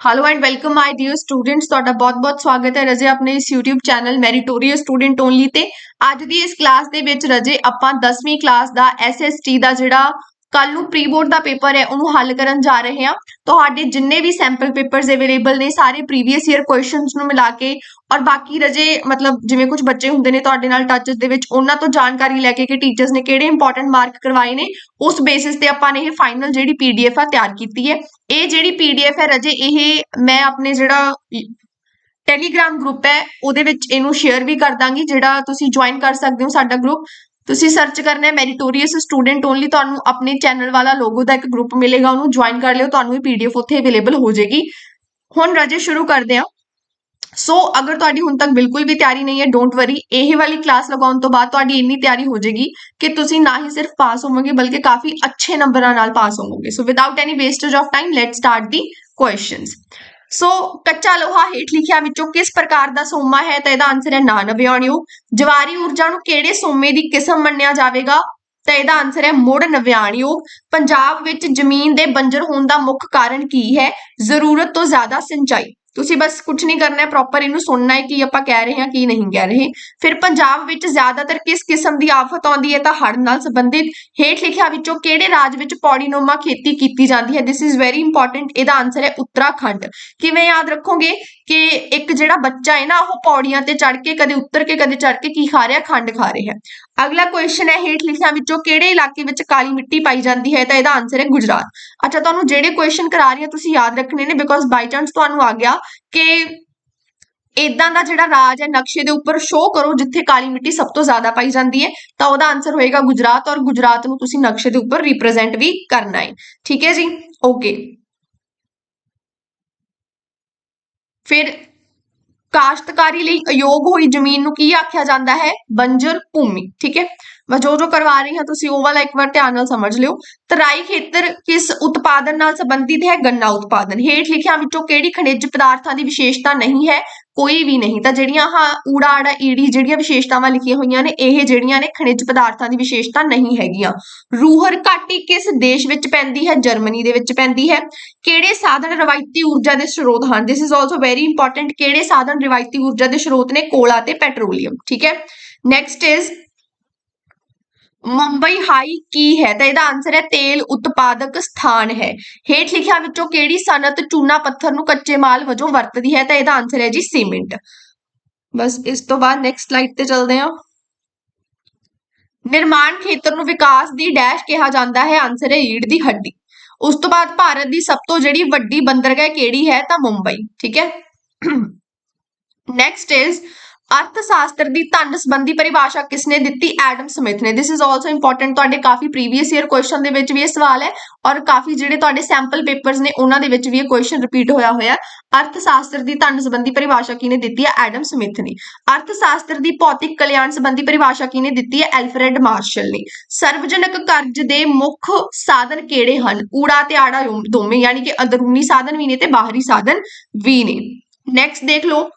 Hello and welcome my dear students ਤੁਹਾਡਾ ਬਹੁਤ-ਬਹੁਤ ਸਵਾਗਤ ਹੈ ਰਜੇ ਆਪਣੇ ਇਸ YouTube channel meritorious student only ਤੇ। ਅੱਜ ਦੀ ਇਸ ਕਲਾਸ ਦੇ ਵਿੱਚ ਰਜੇ ਆਪਾਂ 10ਵੀਂ ਕਲਾਸ ਦਾ SST ਦਾ ਜਿਹੜਾ ਕੱਲ ਨੂੰ ਪ੍ਰੀ ਬੋਰਡ ਦਾ ਪੇਪਰ ਹੈ, ਉਹਨੂੰ ਹੱਲ ਕਰਨ ਜਾ ਰਹੇ ਹਾਂ। ਤੁਹਾਡੇ ਜਿੰਨੇ ਵੀ ਸੈਂਪਲ ਪੇਪਰਸ ਅਵੇਲੇਬਲ ਨੇ, ਸਾਰੇ ਪ੍ਰੀਵੀਅਸ ਈਅਰ ਕੁਐਸਚਨਸ ਨੂੰ ਮਿਲਾ ਕੇ ਔਰ ਬਾਕੀ ਰਜੇ, ਮਤਲਬ ਜਿਵੇਂ ਕੁਝ ਬੱਚੇ ਹੁੰਦੇ ਨੇ ਤੁਹਾਡੇ ਨਾਲ ਟੱਚ ਦੇ ਵਿੱਚ, ਉਹਨਾਂ ਤੋਂ ਜਾਣਕਾਰੀ ਲੈ ਕੇ ਕਿ ਟੀਚਰਸ ਨੇ ਕਿਹੜੇ ਇੰਪੋਰਟੈਂਟ ਮਾਰਕ ਕਰਵਾਏ ਨੇ, ਉਸ ਬੇਸਿਸ ਤੇ ਆਪਾਂ ਨੇ ਇਹ ਫਾਈਨਲ ਜਿਹੜੀ ਪੀਡੀਐਫ ਆ ਤਿਆਰ ਕੀਤੀ ਹੈ। ਇਹ ਜਿਹੜੀ ਪੀਡੀਐਫ ਹੈ ਰਜੇ, ਇਹ ਮੈਂ ਆਪਣੇ ਜਿਹੜਾ ਟੈਲੀਗ੍ਰਾਮ ਗਰੁੱਪ ਹੈ, ਉਹਦੇ ਵਿੱਚ ਇਹਨੂੰ ਸ਼ੇਅਰ ਵੀ ਕਰ ਦਾਂਗੀ, ਜਿਹੜਾ ਤੁਸੀਂ ਜੁਆਇਨ ਕਰ ਸਕਦੇ ਹੋ ਸਾਡਾ ਗਰੁੱਪ ਤੁਸੀਂ ਸਰਚ ਕਰਨਾ ਹੈ ਮੈਰੀਟੋਰੀਅਸ ਸਟੂਡੈਂਟ ਓਨਲੀ ਤੁਹਾਨੂੰ ਆਪਣੇ ਚੈਨਲ ਵਾਲਾ ਲੋਗੋ ਦਾ ਇੱਕ ਗਰੁੱਪ ਮਿਲੇਗਾ, ਉਹਨੂੰ ਜੁਆਇਨ ਕਰ ਲਿਓ, ਤੁਹਾਨੂੰ ਇਹ ਪੀਡੀਐਫ ਉੱਥੇ ਅਵੇਲੇਬਲ ਹੋ ਜਾਏਗੀ। ਹੁਣ ਰਜੇ ਸ਼ੁਰੂ ਕਰਦੇ ਹਾਂ। ਸੋ ਅਗਰ ਤੁਹਾਡੀ ਹੁਣ ਤੱਕ ਬਿਲਕੁਲ ਵੀ ਤਿਆਰੀ ਨਹੀਂ ਹੈ ਡੋਂਟ ਵਰੀ ਇਹ ਵਾਲੀ ਕਲਾਸ ਲਗਾਉਣ ਤੋਂ ਬਾਅਦ ਤੁਹਾਡੀ ਇੰਨੀ ਤਿਆਰੀ ਹੋ ਜਾਏਗੀ ਕਿ ਤੁਸੀਂ ਨਾ ਹੀ ਸਿਰਫ ਪਾਸ ਹੋਵੋਗੇ, ਬਲਕਿ ਕਾਫੀ ਅੱਛੇ ਨੰਬਰਾਂ ਨਾਲ ਪਾਸ ਹੋਵੋਗੇ। So without any wastage of time let's start the questions so ਕੱਚਾ ਲੋਹਾ ਹੇਠ ਲਿਖਿਆ ਵਿੱਚੋਂ ਕਿਸ ਪ੍ਰਕਾਰ ਦਾ ਸੋਮਾ ਹੈ ਤਾਂ ਇਹਦਾ ਆਨਸਰ ਹੈ ਨਾ ਨਵਿਆਣਯੋਗ ਜਵਾਰੀ ਊਰਜਾ ਨੂੰ ਕਿਹੜੇ ਸੋਮੇ ਦੀ ਕਿਸਮ ਮੰਨਿਆ ਜਾਵੇਗਾ? ਤਾਂ ਇਹਦਾ ਆਨਸਰ ਹੈ ਮੁੜ ਨਵਿਆਣਯੋਗ ਪੰਜਾਬ ਵਿੱਚ ਜ਼ਮੀਨ ਦੇ ਬੰਜਰ ਹੋਣ ਦਾ ਮੁੱਖ ਕਾਰਨ ਕੀ ਹੈ? ਜ਼ਰੂਰਤ ਤੋਂ ਜ਼ਿਆਦਾ ਸਿੰਚਾਈ। ਤੁਸੀਂ ਬਸ ਕੁਝ ਨਹੀਂ ਕਰਨਾ ਹੈ ਪ੍ਰੋਪਰ ਇਹਨੂੰ ਸੁਣਨਾ ਹੈ ਕਿ ਆਪਾਂ ਕਹਿ ਰਹੇ ਹਾਂ ਕੀ ਨਹੀਂ ਕਹਿ ਰਹੇ। ਫਿਰ ਪੰਜਾਬ ਵਿੱਚ ਜ਼ਿਆਦਾਤਰ ਕਿਸ ਕਿਸਮ ਦੀ ਆਫਤ ਆਉਂਦੀ ਹੈ ਤਾਂ ਹੜ੍ਹ ਨਾਲ ਸੰਬੰਧਿਤ ਹੇਠ ਲਿਖਿਆ ਵਿੱਚੋਂ ਕਿਹੜੇ ਰਾਜ ਵਿੱਚ ਪੌੜੀਨੋਮਾ ਖੇਤੀ ਕੀਤੀ ਜਾਂਦੀ ਹੈ? ਥਿਸ ਇਜ਼ ਵੈਰੀ ਇੰਪੋਰਟੈਂਟ ਇਹਦਾ ਆਨਸਰ ਹੈ ਉੱਤਰਾਖੰਡ। ਕਿਵੇਂ ਯਾਦ ਰੱਖੋਗੇ? ਕਿ ਇੱਕ ਜਿਹੜਾ ਬੱਚਾ ਹੈ ਨਾ, ਉਹ ਪੌੜੀਆਂ ਤੇ ਚੜ ਕੇ ਕਦੇ ਉੱਤਰ ਕੇ, ਕਦੇ ਚੜ ਕੇ ਕੀ ਖਾ ਰਿਹਾ? ਖੰਡ ਖਾ ਰਿਹਾ। ਅਗਲਾ ਕੁਐਸਚਨ ਹੈ ਹੇਠ ਲਿਖਿਆ ਵਿੱਚੋਂ ਕਿਹੜੇ ਇਲਾਕੇ ਵਿੱਚ ਕਾਲੀ ਮਿੱਟੀ ਪਾਈ ਜਾਂਦੀ ਹੈ? ਤਾਂ ਇਹਦਾ ਆਨਸਰ ਹੈ ਗੁਜਰਾਤ। ਅੱਛਾ, ਤੁਹਾਨੂੰ ਜਿਹੜੇ ਕੁਐਸਚਨ ਕਰਾ ਰਹੀ ਹਾਂ, ਤੁਸੀਂ ਯਾਦ ਰੱਖਣੇ ਨੇ ਬਿਕੋਜ਼ ਬਾਈ ਚਾਂਸ ਤੁਹਾਨੂੰ ਆ ਗਿਆ ਕਿ ਇਦਾਂ ਦਾ ਜਿਹੜਾ ਰਾਜ ਹੈ, ਨਕਸ਼ੇ ਦੇ ਉੱਪਰ ਸ਼ੋਅ ਕਰੋ, ਜਿੱਥੇ ਕਾਲੀ ਮਿੱਟੀ ਸਭ ਤੋਂ ਜ਼ਿਆਦਾ ਪਾਈ ਜਾਂਦੀ ਹੈ, ਤਾਂ ਉਹਦਾ ਆਨਸਰ ਹੋਏਗਾ ਗੁਜਰਾਤ, ਔਰ ਗੁਜਰਾਤ ਨੂੰ ਤੁਸੀਂ ਨਕਸ਼ੇ ਦੇ ਉੱਪਰ ਰਿਪਰੈਜ਼ੈਂਟ ਵੀ ਕਰਨਾ ਹੈ। ਠੀਕ ਹੈ ਜੀ? ਓਕੇ ਫਿਰ ਕਾਸ਼ਤਕਾਰੀ ਲਈ ਅਯੋਗ ਹੋਈ ਜ਼ਮੀਨ ਨੂੰ ਕੀ ਆਖਿਆ ਜਾਂਦਾ ਹੈ? ਬੰਜਰ ਭੂਮੀ, ਠੀਕ ਹੈ? ਮੈਂ ਜੋ ਜੋ ਕਰਵਾ ਰਹੀ ਹਾਂ, ਤੁਸੀਂ ਉਹ ਵਾਲਾ ਇੱਕ ਵਾਰ ਧਿਆਨ ਨਾਲ ਸਮਝ ਲਿਓ। ਤਰਾਈ ਖੇਤਰ ਕਿਸ ਉਤਪਾਦਨ ਨਾਲ ਸੰਬੰਧਿਤ ਹੈ? ਗੰਨਾ ਉਤਪਾਦਨ। ਹੇਠ ਲਿਖਿਆਂ ਵਿੱਚੋਂ ਕਿਹੜੀ ਖਣਿਜ ਪਦਾਰਥਾਂ ਦੀ ਵਿਸ਼ੇਸ਼ਤਾ ਨਹੀਂ ਹੈ? ਕੋਈ ਵੀ ਨਹੀਂ। ਤਾਂ ਜਿਹੜੀਆਂ ਹਾਂ, ਊੜਾ, ਆੜਾ, ਈੜੀ ਜਿਹੜੀਆਂ ਵਿਸ਼ੇਸ਼ਤਾਵਾਂ ਲਿਖੀਆਂ ਹੋਈਆਂ ਨੇ, ਇਹ ਜਿਹੜੀਆਂ ਨੇ ਖਣਿਜ ਪਦਾਰਥਾਂ ਦੀ ਵਿਸ਼ੇਸ਼ਤਾ ਨਹੀਂ ਹੈਗੀਆਂ। ਰੂਹਰ ਘਾਟੀ ਕਿਸ ਦੇਸ਼ ਵਿੱਚ ਪੈਂਦੀ ਹੈ? ਜਰਮਨੀ ਦੇ ਵਿੱਚ ਪੈਂਦੀ ਹੈ। ਕਿਹੜੇ ਸਾਧਨ ਰਵਾਇਤੀ ਊਰਜਾ ਦੇ ਸਰੋਤ ਹਨ? This is also very important ਕਿਹੜੇ ਸਾਧਨ ਰਵਾਇਤੀ ਊਰਜਾ ਦੇ ਸਰੋਤ ਨੇ? ਕੋਲਾ ਤੇ ਪੈਟਰੋਲੀਅਮ। ਠੀਕ ਹੈ? ਨੈਕਸਟ ਇਜ਼ ਮੁੰਬਈ ਹਾਈ ਕੀ ਹੈ? ਤਾਂ ਇਹਦਾ ਆਨਸਰ ਹੈ ਤੇਲ ਉਤਪਾਦਕ ਸਥਾਨ ਹੈ। ਹੇਠ ਲਿਖਿਆ ਵਿੱਚੋਂ ਕਿਹੜੀ ਸਨਅਤ ਚੂਨਾ ਪੱਥਰ ਨੂੰ ਕੱਚੇ ਮਾਲ ਵਜੋਂ ਵਰਤਦੀ ਹੈ? ਤਾਂ ਇਹਦਾ ਆਨਸਰ ਹੈ ਜੀ ਸੀਮੈਂਟ। ਬਸ ਇਸ ਤੋਂ ਬਾਅਦ ਨੈਕਸਟ ਸਲਾਈਡ ਤੇ ਚੱਲਦੇ ਹਾਂ। ਨਿਰਮਾਣ ਖੇਤਰ ਨੂੰ ਵਿਕਾਸ ਦੀ ਡੈਸ਼ ਕਿਹਾ ਜਾਂਦਾ ਹੈ। ਆਨਸਰ ਹੈ ਈੜ ਦੀ ਹੱਡੀ। ਉਸ ਤੋਂ ਬਾਅਦ ਭਾਰਤ ਦੀ ਸਭ ਤੋਂ ਜਿਹੜੀ ਵੱਡੀ ਬੰਦਰਗਾਹ ਕਿਹੜੀ ਹੈ? ਤਾਂ ਮੁੰਬਈ। ਠੀਕ ਹੈ? ਨੈਕਸਟ ਇਜ਼ ਅਰਥ ਸ਼ਾਸਤਰ ਦੀ ਧਨ ਸੰਬੰਧੀ ਪਰਿਭਾਸ਼ਾ ਕਿਸਨੇ ਦਿੱਤੀ? ਐਡਮ ਸਮਿਥ ਨੇ। ਥਿਸ ਇਜ਼ ਆਲਸੋ ਇੰਪੋਰਟੈਂਟ ਤੁਹਾਡੇ ਕਾਫੀ ਪ੍ਰੀਵੀਅਸ ਈਅਰ ਕੁਐਸਚਨ ਦੇ ਵਿੱਚ ਵੀ ਇਹ ਸਵਾਲ ਹੈ ਔਰ ਕਾਫੀ ਜਿਹੜੇ ਤੁਹਾਡੇ ਸੈਂਪਲ ਪੇਪਰਸ ਨੇ, ਉਹਨਾਂ ਦੇ ਵਿੱਚ ਵੀ ਇਹ ਕੁਐਸਚਨ ਰਿਪੀਟ ਹੋਇਆ ਹੋਇਆ ਅਰਥ ਸ਼ਾਸਤਰ ਦੀ ਧਨ ਸੰਬੰਧੀ ਪਰਿਭਾਸ਼ਾ ਕਿਹਨੇ ਦਿੱਤੀ ਹੈ? ਐਡਮ ਸਮਿਥ ਨੇ। ਅਰਥ ਸ਼ਾਸਤਰ ਦੀ ਭੌਤਿਕ ਕਲਿਆਣ ਸੰਬੰਧੀ ਪਰਿਭਾਸ਼ਾ ਕਿਹਨੇ ਦਿੱਤੀ ਹੈ? ਐਲਫਰੈਡ ਮਾਰਸ਼ਲ ਨੇ। ਸਰਵਜਨਕ ਕਰਜ਼ ਦੇ ਮੁੱਖ ਸਾਧਨ ਕਿਹੜੇ ਹਨ? ਊੜਾ ਤੇ ਆੜਾ ਦੋਵੇਂ, ਯਾਨੀ ਕਿ ਅੰਦਰੂਨੀ ਸਾਧਨ ਵੀ ਨੇ ਤੇ ਬਾਹਰੀ ਸਾਧਨ ਵੀ ਨੇ। ਨੈਕਸਟ ਦੇਖ ਲਓ।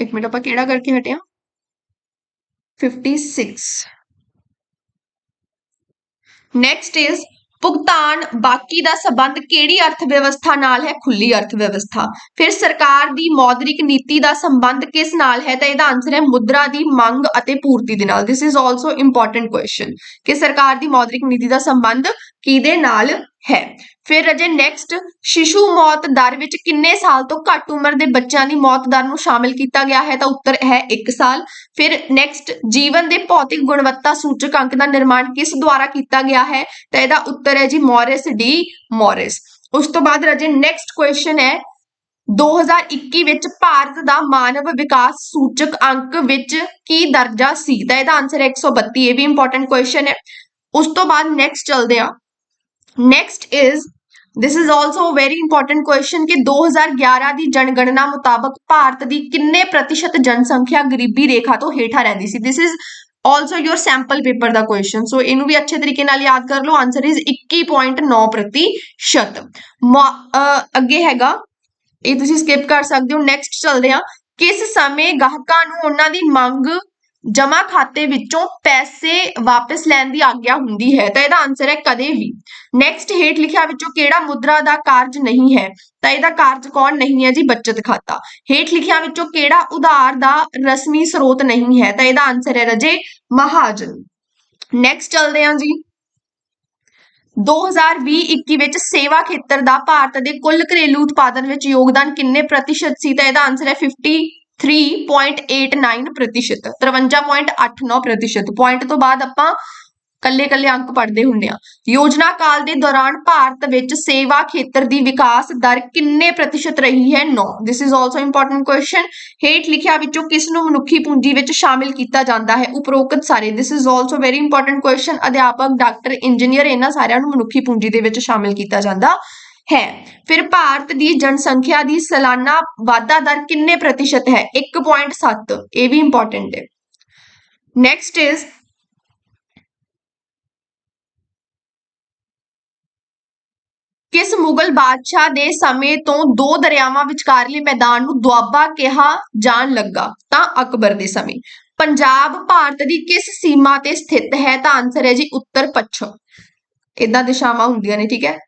ਇੱਕ ਮਿੰਟ, ਆਪਾਂ ਕਿਹੜਾ ਕਰਕੇ ਹਟਿਆ 56 ਨੈਕਸਟ ਇਜ਼ ਭੁਗਤਾਨ ਬਾਕੀ ਦਾ ਸਬੰਧ ਕਿਹੜੀ ਅਰਥ ਵਿਵਸਥਾ ਨਾਲ ਹੈ? ਖੁੱਲੀ ਅਰਥ ਵਿਵਸਥਾ ਫਿਰ ਸਰਕਾਰ ਦੀ ਮੌਦਰਿਕ ਨੀਤੀ ਦਾ ਸੰਬੰਧ ਕਿਸ ਨਾਲ ਹੈ? ਤਾਂ ਇਹਦਾ ਆਨਸਰ ਹੈ ਮੁਦਰਾ ਦੀ ਮੰਗ ਅਤੇ ਪੂਰਤੀ ਦੇ ਨਾਲ। This is also important question ਕਿ ਸਰਕਾਰ ਦੀ ਮੌਦਰਿਕ ਨੀਤੀ ਦਾ ਸੰਬੰਧ ਕਿਹਦੇ ਨਾਲ ਹੈ? ਫਿਰ ਅਜੇ ਨੈਕਸਟ ਸ਼ਿਸ਼ੂ ਮੌਤ ਦਰ ਵਿੱਚ ਕਿੰਨੇ ਸਾਲ ਤੋਂ ਘੱਟ ਉਮਰ ਦੇ ਬੱਚਿਆਂ ਦੀ ਮੌਤ ਦਰ ਨੂੰ ਸ਼ਾਮਿਲ ਕੀਤਾ ਗਿਆ ਹੈ ਤਾਂ ਉੱਤਰ ਹੈ 1 ਸਾਲ। ਫਿਰ ਨੈਕਸਟ ਜੀਵਨ ਦੇ ਭੌਤਿਕ ਗੁਣਵੱਤਾ ਸੂਚਕ ਅੰਕ ਦਾ ਨਿਰਮਾਣ ਕਿਸ ਦੁਆਰਾ ਕੀਤਾ ਗਿਆ ਹੈ ਤਾਂ ਇਹਦਾ ਉੱਤਰ ਹੈ ਜੀ ਮੋਰਿਸ ਡੀ ਮੋਰਿਸ। ਉਸ ਤੋਂ ਬਾਅਦ ਰਜੇ ਨੈਕਸਟ ਕੁਐਸਚਨ ਹੈ 2021 ਵਿੱਚ ਭਾਰਤ ਦਾ ਮਾਨਵ ਵਿਕਾਸ ਸੂਚਕ ਅੰਕ ਵਿੱਚ ਕੀ ਦਰਜਾ ਸੀ? ਤਾਂ ਇਹਦਾ ਆਨਸਰ ਹੈ 132 ਇਹ ਵੀ ਇੰਪੋਰਟੈਂਟ ਕੁਐਸਚਨ ਹੈ। ਉਸ ਤੋਂ ਬਾਅਦ ਨੈਕਸਟ ਚਲਦੇ ਆ next is this is also a very important ਕਿ 2011 ਦੀ ਜਨਗਣਨਾ ਮੁਤਾਬਕ ਭਾਰਤ ਦੀ ਕਿੰਨੇ ਪ੍ਰਤੀਸ਼ਤ ਜਨਸੰਖਿਆ ਗਰੀਬੀ ਰੇਖਾ ਤੋਂ ਹੇਠਾਂ ਰਹਿੰਦੀ ਸੀ this is also your sample paper the question ਸੋ ਇਹਨੂੰ ਵੀ ਅੱਛੇ ਤਰੀਕੇ ਨਾਲ ਯਾਦ ਕਰ ਲਓ ਆਨਸਰ ਇਜ਼ 21.9 ਪ੍ਰਤੀਸ਼ਤ ਅੱਗੇ ਹੈਗਾ ਇਹ ਤੁਸੀਂ ਸਕਿਪ ਕਰ ਸਕਦੇ ਹੋ ਨੈਕਸਟ ਚੱਲਦੇ ਹਾਂ ਕਿਸ ਸਮੇਂ ਗਾਹਕਾਂ ਨੂੰ ਉਹਨਾਂ ਦੀ ਮੰਗ ਜਮਾ ਖਾਤੇ ਵਿੱਚੋਂ ਪੈਸੇ ਵਾਪਸ ਲੈਣ ਦੀ ਆਗਿਆ ਹੁੰਦੀ ਹੈ, ਤਾਂ ਇਹਦਾ ਆਨਸਰ ਹੈ ਕਦੇ ਵੀ। ਨੈਕਸਟ ਹੇਠ ਲਿਖਿਆ ਵਿੱਚੋਂ ਕਿਹੜਾ ਮੁਦਰਾ ਦਾ ਕਾਰਜ ਨਹੀਂ ਹੈ, ਤਾਂ ਇਹਦਾ ਕਾਰਜ ਕੌਣ ਨਹੀਂ ਹੈ ਜੀ? ਬੱਚਤ ਖਾਤਾ। ਹੇਠ ਲਿਖਿਆ ਵਿੱਚੋਂ ਕਿਹੜਾ ਉਧਾਰ ਦਾ ਰਸਮੀ ਸਰੋਤ ਨਹੀਂ ਹੈ, ਤਾਂ ਇਹਦਾ ਆਨਸਰ ਹੈ ਰਜੇ ਮਹਾਜਨ। ਨੈਕਸਟ ਚੱਲਦੇ ਹਾਂ ਜੀ। 2020-21 ਵਿੱਚ ਸੇਵਾ ਖੇਤਰ ਦਾ ਭਾਰਤ ਦੇ ਕੁੱਲ ਘਰੇਲੂ ਉਤਪਾਦਨ ਵਿੱਚ ਯੋਗਦਾਨ ਕਿੰਨੇ ਪ੍ਰਤੀਸ਼ਤ ਸੀ? ਤਾਂ ਇਹਦਾ ਆਨਸਰ ਹੈ 53.89 ਪ੍ਰਤੀਸ਼ਤ 53.89 ਪ੍ਰਤੀਸ਼ਤ। ਪੁਆਇੰਟ ਤੋਂ ਬਾਅਦ ਆਪਾਂ ਕੱਲੇ ਕੱਲੇ ਅੰਕ ਪੜ੍ਹਦੇ ਹੁੰਦੇ ਆ ਯੋਜਨਾ ਕਾਲ ਦੇ ਦੌਰਾਨ ਭਾਰਤ ਵਿੱਚ ਸੇਵਾ ਖੇਤਰ ਦੀ ਵਿਕਾਸ ਦਰ ਕਿੰਨੇ ਪ੍ਰਤੀਸ਼ਤ ਰਹੀ ਹੈ? 9 this is also important question ਹੇਠ ਲਿਖਿਆ ਵਿੱਚੋਂ ਕਿਸ ਨੂੰ ਮਨੁੱਖੀ ਪੂੰਜੀ ਵਿੱਚ ਸ਼ਾਮਿਲ ਕੀਤਾ ਜਾਂਦਾ ਹੈ? ਉਪਰੋਕਤ ਸਾਰੇ। This is also very important question ਅਧਿਆਪਕ, ਡਾਕਟਰ, ਇੰਜੀਨੀਅਰ, ਇਹਨਾਂ ਸਾਰਿਆਂ ਨੂੰ ਮਨੁੱਖੀ ਪੂੰਜੀ ਦੇ ਵਿੱਚ ਸ਼ਾਮਿਲ ਕੀਤਾ ਜਾਂਦਾ। ਹੈ। ਫਿਰ ਭਾਰਤ ਦੀ ਜਨਸੰਖਿਆ ਦੀ ਸਾਲਾਨਾ ਵਾਧਾ ਦਰ ਕਿੰਨੇ ਪ੍ਰਤੀਸ਼ਤ ਹੈ? 1.7 ਇਹ ਵੀ ਇੰਪੋਰਟੈਂਟ ਹੈ। ਨੈਕਸਟ ਇਜ਼ ਕਿਸ ਮੁਗਲ ਬਾਦਸ਼ਾਹ ਦੇ ਸਮੇਂ ਤੋਂ ਦੋ ਦਰਿਆਵਾਂ ਵਿਚਕਾਰਲੇ ਮੈਦਾਨ ਨੂੰ ਦੁਆਬਾ ਕਿਹਾ ਜਾਣ ਲੱਗਾ? ਤਾਂ ਅਕਬਰ ਦੇ ਸਮੇਂ। ਪੰਜਾਬ ਭਾਰਤ ਦੀ ਕਿਸ ਸੀਮਾ ਤੇ ਸਥਿਤ ਹੈ? ਤਾਂ ਆਨਸਰ ਹੈ ਜੀ ਉੱਤਰ ਪੱਛਮ। ਇਦਾਂ ਦਿਸ਼ਾਵਾਂ ਹੁੰਦੀਆਂ ਨੇ, ਠੀਕ ਹੈ?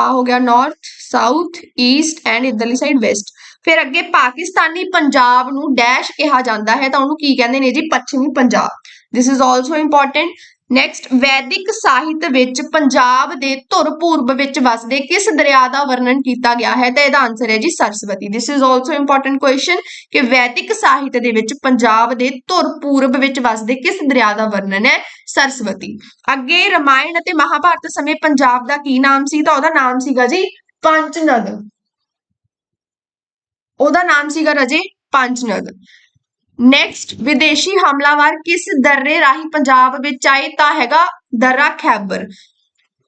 ਆ ਹੋ ਗਿਆ ਨਾਰਥ ਸਾਊਥ ਈਸਟ ਐਂਡ ਇਧਰਲੀ ਸਾਈਡ ਵੈਸਟ ਫਿਰ ਅੱਗੇ ਪਾਕਿਸਤਾਨੀ ਪੰਜਾਬ ਨੂੰ ਡੈਸ਼ ਕਿਹਾ ਜਾਂਦਾ ਹੈ ਤਾਂ ਉਹਨੂੰ ਕੀ ਕਹਿੰਦੇ ਨੇ ਜੀ? ਪੱਛਮੀ Punjab. This is also important next ਵੈਦਿਕ ਸਾਹਿਤ ਵਿੱਚ ਪੰਜਾਬ ਦੇ ਧੁਰ ਪੂਰਬ ਵਿੱਚ ਵਸਦੇ ਕਿਸ ਦਰਿਆ ਦਾ ਵਰਣਨ ਕੀਤਾ ਗਿਆ ਹੈ? ਤਾਂ ਇਹਦਾ ਆਨਸਰ ਹੈ ਜੀ Saraswati. This is also important question ਕਿ ਵੈਦਿਕ ਸਾਹਿਤ ਦੇ ਵਿੱਚ ਪੰਜਾਬ ਦੇ ਧੁਰ ਪੂਰਬ ਵਿੱਚ ਵਸਦੇ ਕਿਸ ਦਰਿਆ ਦਾ ਵਰਣਨ ਹੈ? ਸਰਸਵਤੀ। ਅੱਗੇ ਰਮਾਇਣ ਅਤੇ ਮਹਾਭਾਰਤ ਸਮੇਂ ਪੰਜਾਬ ਦਾ ਕੀ ਨਾਮ ਸੀ? ਤਾਂ ਉਹਦਾ ਨਾਮ ਸੀਗਾ ਜੀ ਪੰਚਨਦ ਉਹਦਾ ਨਾਮ ਸੀਗਾ ਰਜੇ ਪੰਚਨਦ ਨੈਕਸਟ ਵਿਦੇਸ਼ੀ ਹਮਲਾਵਰ ਕਿਸ ਦਰਰੇ ਰਾਹੀਂ ਪੰਜਾਬ ਵਿੱਚ ਆਏ ਤਾਂ ਹੈਗਾ ਦਰਾ ਖੈਬਰ।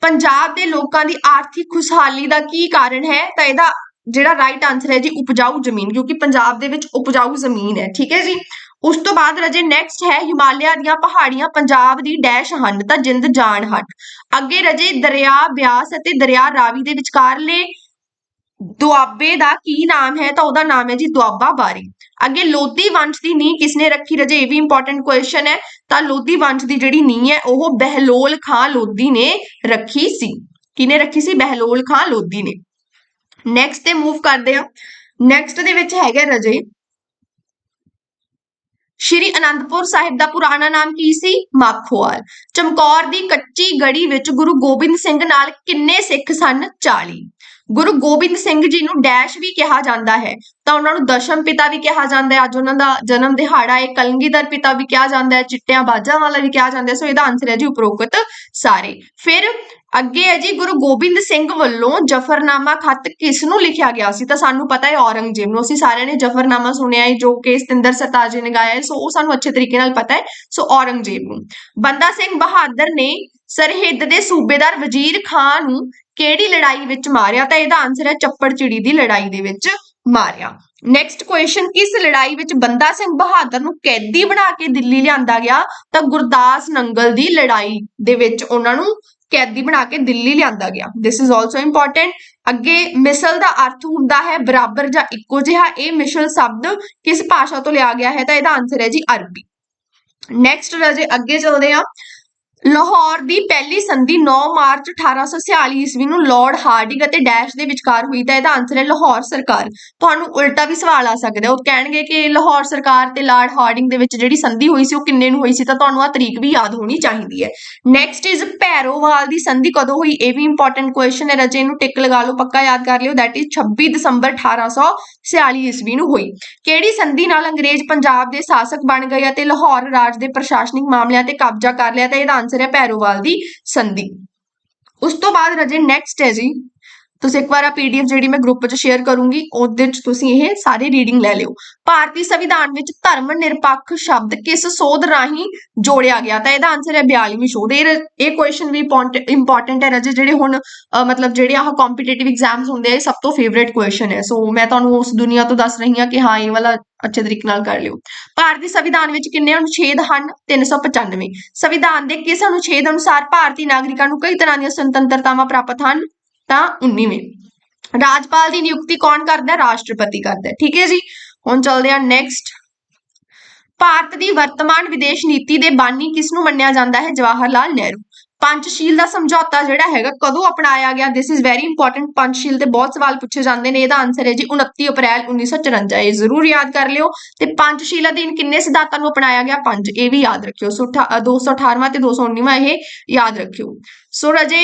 ਪੰਜਾਬ ਦੇ ਲੋਕਾਂ ਦੀ ਆਰਥਿਕ ਖੁਸ਼ਹਾਲੀ ਦਾ ਕੀ ਕਾਰਨ ਹੈ? ਤਾਂ ਇਹਦਾ ਜਿਹੜਾ ਰਾਈਟ ਆਨਸਰ ਹੈ ਜੀ, ਉਪਜਾਊ ਜ਼ਮੀਨ, ਕਿਉਂਕਿ ਪੰਜਾਬ ਦੇ ਵਿੱਚ ਉਪਜਾਊ ਜ਼ਮੀਨ ਹੈ, ਠੀਕ ਹੈ ਜੀ? ਉਸ ਤੋਂ ਬਾਅਦ ਰਜੇ ਨੈਕਸਟ ਹੈ ਹਿਮਾਲਿਆ ਦੀਆਂ ਪਹਾੜੀਆਂ, ਪੰਜਾਬ ਦੀ ਡੈਸ਼ ਹਨ ਤਾਂ ਜਿੰਦ ਜਾਨ ਹਟ ਅੱਗੇ ਰਜੇ ਦਰਿਆ ਬਿਆਸ ਅਤੇ ਦਰਿਆ ਰਾਵੀ ਦੇ ਵਿਚਕਾਰਲੇ ਦੁਆਬੇ ਦਾ ਕੀ ਨਾਮ ਹੈ ਤਾਂ ਉਹਦਾ ਨਾਮ ਹੈ ਜੀ ਦੁਆਬਾ ਬਾਰੀ। ਅੱਗੇ ਲੋਧੀ ਵੰਸ਼ ਦੀ ਨੀਂਹ ਕਿਸਨੇ ਰੱਖੀ? ਰਜੇ, ਇਹ ਵੀ ਇੰਪੋਰਟੈਂਟ ਕੁਐਸਚਨ ਹੈ। ਤਾਂ ਲੋਧੀ ਵੰਸ਼ ਦੀ ਜਿਹੜੀ ਨੀਂਹ ਹੈ, ਉਹ ਬਹਿਲੋਲ ਖਾਂ ਲੋਧੀ ਨੇ ਰੱਖੀ ਸੀ। ਕਿਨੇ ਰੱਖੀ ਸੀ? ਬਹਿਲੋਲ ਖਾਂ ਲੋਧੀ ਨੇ। ਨੈਕਸਟ ਤੇ ਮੂਵ ਕਰਦੇ ਆ ਨੈਕਸਟ ਦੇ ਵਿੱਚ ਹੈਗਾ ਰਜੇ। ਸ਼੍ਰੀ ਅਨੰਦਪੁਰ ਸਾਹਿਬ ਦਾ ਪੁਰਾਣਾ ਨਾਮ ਕੀ ਸੀ? ਮਾਖੋਵਾਲ। ਚਮਕੌਰ ਦੀ ਕੱਚੀ ਗੜੀ ਵਿੱਚ ਗੁਰੂ ਗੋਬਿੰਦ ਸਿੰਘ ਨਾਲ ਕਿੰਨੇ ਸਿੱਖ ਸਨ? 40 ਗੁਰੂ ਗੋਬਿੰਦ ਸਿੰਘ ਜੀ ਨੂੰ ਡੈਸ਼ ਵੀ ਕਿਹਾ ਜਾਂਦਾ ਹੈ। ਤਾਂ ਉਹਨਾਂ ਨੂੰ ਦਸ਼ਮ ਪਿਤਾ ਵੀ ਕਿਹਾ ਜਾਂਦਾ ਹੈ। ਅੱਜ ਉਹਨਾਂ ਦਾ ਜਨਮ ਦਿਹਾੜਾ ਹੈ ਕਲਗੀਧਰ ਪਿਤਾ ਵੀ ਕਿਹਾ ਜਾਂਦਾ ਹੈ। ਚਿੱਟਿਆਂ ਬਾਜਾਂ ਵਾਲਾ ਵੀ ਕਿਹਾ ਜਾਂਦਾ ਹੈ। ਸੋ ਇਹਦਾ ਆਨਸਰ ਹੈ ਜੀ ਉਪਰੋਕਤ ਸਾਰੇ। ਫਿਰ ਅੱਗੇ ਹੈ ਜੀ ਗੁਰੂ ਗੋਬਿੰਦ ਸਿੰਘ ਵੱਲੋਂ ਜਫਰਨਾਮਾ ਖੱਤ ਕਿਸ ਨੂੰ ਲਿਖਿਆ ਗਿਆ ਸੀ? ਤਾਂ ਸਾਨੂੰ ਪਤਾ ਹੈ ਔਰੰਗਜ਼ੇਬ ਨੂੰ। ਅਸੀਂ ਸਾਰਿਆਂ ਨੇ ਜਫਰਨਾਮਾ ਸੁਣਿਆ ਹੈ, ਜੋ ਕਿ ਸਤਿੰਦਰ ਸਰਤਾਜ ਜੀ ਨੇ ਗਾਇਆ ਹੈ। ਸੋ ਉਹ ਸਾਨੂੰ ਅੱਛੇ ਤਰੀਕੇ ਨਾਲ ਪਤਾ ਹੈ। ਸੋ ਔਰੰਗਜ਼ੇਬ ਨੂੰ। ਬੰਦਾ ਸਿੰਘ ਬਹਾਦਰ ਨੇ ਸਰਹਿੰਦ ਦੇ ਸੂਬੇਦਾਰ ਵਜ਼ੀਰ ਖਾਨ ਨੂੰ ਕਿਹੜੀ ਲੜਾਈ ਵਿੱਚ ਮਾਰਿਆ? ਤਾਂ ਇਹਦਾ ਆਨਸਰ ਹੈ ਚੱਪੜ ਦੀ ਲੜਾਈ ਦੇ ਵਿੱਚ ਮਾਰਿਆ। ਨੈਕਸਟ ਕੁਐਸਚਨ ਕਿਸ ਲੜਾਈ ਵਿੱਚ ਬੰਦਾ ਸਿੰਘ ਬਹਾਦਰ ਨੂੰ ਕੈਦੀ ਬਣਾ ਕੇ ਦਿੱਲੀ ਲਿਆਂਦਾ ਗਿਆ, ਤਾਂ ਗੁਰਦਾਸ ਨੰਗਲ ਦੀ ਲੜਾਈ ਦੇ ਵਿੱਚ ਉਹਨਾਂ ਨੂੰ ਕੈਦੀ ਬਣਾ ਕੇ ਦਿੱਲੀ ਲਿਆਂਦਾ ਗਿਆ। ਥਿਸ ਇਜ਼ ਆਲਸੋ ਇੰਪੋਰਟੈਂਟ ਅੱਗੇ ਮਿਸਲ ਦਾ ਅਰਥ ਹੁੰਦਾ ਹੈ ਬਰਾਬਰ ਜਾਂ ਇੱਕੋ ਜਿਹਾ। ਇਹ ਮਿਸਲ ਸ਼ਬਦ ਕਿਸ ਭਾਸ਼ਾ ਤੋਂ ਲਿਆ ਗਿਆ ਹੈ? ਤਾਂ ਇਹਦਾ ਆਨਸਰ ਹੈ ਜੀ ਅਰਬੀ। ਨੈਕਸਟ ਰਾਜੇ, ਅੱਗੇ ਚੱਲਦੇ ਆ ਲਾਹੌਰ ਦੀ ਪਹਿਲੀ ਸੰਧੀ 9 ਮਾਰਚ 1846 ਈਸਵੀ ਨੂੰ ਲਾਰਡ ਹਾਰਡਿੰਗ ਅਤੇ ਡੈਸ਼ ਦੇ ਵਿਚਕਾਰ ਹੋਈ ਤਾਂ ਇਹਦਾ ਆਨਸਰ ਹੈ ਲਾਹੌਰ ਸਰਕਾਰ। ਤੁਹਾਨੂੰ ਉਲਟਾ ਵੀ ਸਵਾਲ ਆ ਸਕਦਾ ਉਹ ਕਹਿਣਗੇ ਕਿ ਲਾਹੌਰ ਸਰਕਾਰ ਤੇ ਲਾਰਡ ਹਾਰਡਿੰਗ ਦੇ ਵਿੱਚ ਜਿਹੜੀ ਸੰਧੀ ਹੋਈ ਸੀ ਉਹ ਕਿੰਨੇ ਨੂੰ ਹੋਈ ਸੀ ਤਾਂ ਤੁਹਾਨੂੰ ਆ ਤਰੀਕ ਵੀ ਯਾਦ ਹੋਣੀ ਚਾਹੀਦੀ ਹੈ। ਨੈਕਸਟ ਇਜ਼ ਭੈਰੋਵਾਲ ਦੀ ਸੰਧੀ ਕਦੋਂ ਹੋਈ? ਇਹ ਵੀ ਇੰਪੋਰਟੈਂਟ ਕੁਐਸਚਨ ਹੈ ਰਜੇ ਨੂੰ ਟਿਕ ਲਗਾ ਲਓ, ਪੱਕਾ ਯਾਦ ਕਰ ਲਿਓ। ਦੈਟ ਇਜ਼ 26 ਦਸੰਬਰ 1846 ਈਸਵੀ ਨੂੰ ਹੋਈ। ਕਿਹੜੀ ਸੰਧੀ ਨਾਲ ਅੰਗਰੇਜ਼ ਪੰਜਾਬ ਦੇ ਸ਼ਾਸਕ ਬਣ ਗਏ ਅਤੇ ਲਾਹੌਰ ਰਾਜ ਦੇ ਪ੍ਰਸ਼ਾਸਨਿਕ ਮਾਮਲਿਆਂ ਤੇ ਕਬਜ਼ਾ ਕਰ ਲਿਆ ਤਾਂ ਇਹਦਾ ਆਨਸਰ ਹੈ ਭੈਰੋਵਾਲ ਦੀ ਸੰਧੀ। ਉਸ ਤੋਂ ਬਾਅਦ ਰਜੇ ਨੈਕਸਟ ਹੈ ਜੀ। ਤੁਸੀਂ ਇੱਕ ਵਾਰ ਆ ਪੀਡੀਐਫ ਜਿਹੜੀ ਮੈਂ ਗਰੁੱਪ 'ਚ ਸ਼ੇਅਰ ਕਰੂੰਗੀ, ਉਹਦੇ 'ਚ ਤੁਸੀਂ ਇਹ ਸਾਰੀ ਰੀਡਿੰਗ ਲੈ ਲਿਓ। ਭਾਰਤੀ ਸੰਵਿਧਾਨ ਵਿੱਚ ਧਰਮ ਨਿਰਪੱਖ ਸ਼ਬਦ ਕਿਸ ਸੋਧ ਰਾਹੀਂ ਜੋੜਿਆ ਗਿਆ? ਤਾਂ ਇਹਦਾ ਆਨਸਰ ਹੈ 42ਵੀਂ ਸੋਧ। ਇਹ ਇਹ ਕੁਐਸਚਨ ਵੀ ਇੰਪੋਰਟੈਂਟ ਹੈ ਰਜੇ, ਜਿਹੜੇ ਹੁਣ ਮਤਲਬ ਜਿਹੜੇ ਆਹ ਕੰਪੀਟੀਟਿਵ ਐਗਜ਼ਾਮਸ ਹੁੰਦੇ ਆ ਸਭ ਤੋਂ ਫੇਵਰੇਟ ਕੁਐਸਚਨ ਹੈ। ਸੋ ਮੈਂ ਤੁਹਾਨੂੰ ਉਸ ਦੁਨੀਆ ਤੋਂ ਦੱਸ ਰਹੀ ਹਾਂ ਕਿ ਹਾਂ, ਇਹ ਵਾਲਾ ਅੱਛੇ ਤਰੀਕੇ ਨਾਲ ਕਰ ਲਿਓ। ਭਾਰਤੀ ਸੰਵਿਧਾਨ ਵਿੱਚ ਕਿੰਨੇ ਅਨੁਛੇਦ ਹਨ? 395 ਸੰਵਿਧਾਨ ਦੇ ਕਿਸ ਅਨੁਛੇਦ ਅਨੁਸਾਰ ਭਾਰਤੀ ਨਾਗਰਿਕਾਂ ਨੂੰ ਕਈ ਤਰ੍ਹਾਂ ਦੀਆਂ ਸੁਤੰਤਰਤਾਵਾਂ ਪ੍ਰਾਪਤ ਹਨ? ਤਾਂ 19ਵੇਂ ਰਾਜਪਾਲ ਦੀ ਨਿਯੁਕਤੀ ਕੌਣ ਕਰਦਾ? ਰਾਸ਼ਟਰਪਤੀ ਕਰਦਾ ਠੀਕ ਹੈ ਜੀ? ਹੁਣ ਚੱਲਦੇ ਹਾਂ ਨੈਕਸਟ ਭਾਰਤ ਦੀ ਵਰਤਮਾਨ ਵਿਦੇਸ਼ ਨੀਤੀ ਦੇ ਬਾਨੀ ਕਿਸ ਨੂੰ ਮੰਨਿਆ ਜਾਂਦਾ ਹੈ? ਜਵਾਹਰ ਲਾਲ ਨਹਿਰੂ। ਪੰਚਸ਼ੀਲ ਦਾ ਸਮਝੌਤਾ ਜਿਹੜਾ ਹੈਗਾ, ਕਦੋਂ ਅਪਣਾਇਆ ਗਿਆ? This is very important Panchsheel ਤੇ ਬਹੁਤ ਸਵਾਲ ਪੁੱਛੇ ਜਾਂਦੇ ਨੇ। ਇਹਦਾ ਆਨਸਰ ਹੈ ਜੀ 29 ਅਪ੍ਰੈਲ 1954 ਇਹ ਜ਼ਰੂਰ ਯਾਦ ਕਰ ਲਿਓ। ਤੇ ਪੰਚਸ਼ੀਲ ਅਧੀਨ ਕਿੰਨੇ ਸਿਧਾਂਤਾਂ ਨੂੰ ਅਪਣਾਇਆ ਗਿਆ? ਪੰਜ। ਇਹ ਵੀ ਯਾਦ ਰੱਖਿਓ। ਸੋ 218ਵਾਂ ਤੇ 219ਵਾਂ ਇਹ ਯਾਦ ਰੱਖਿਓ। ਸੋ ਰਜੇ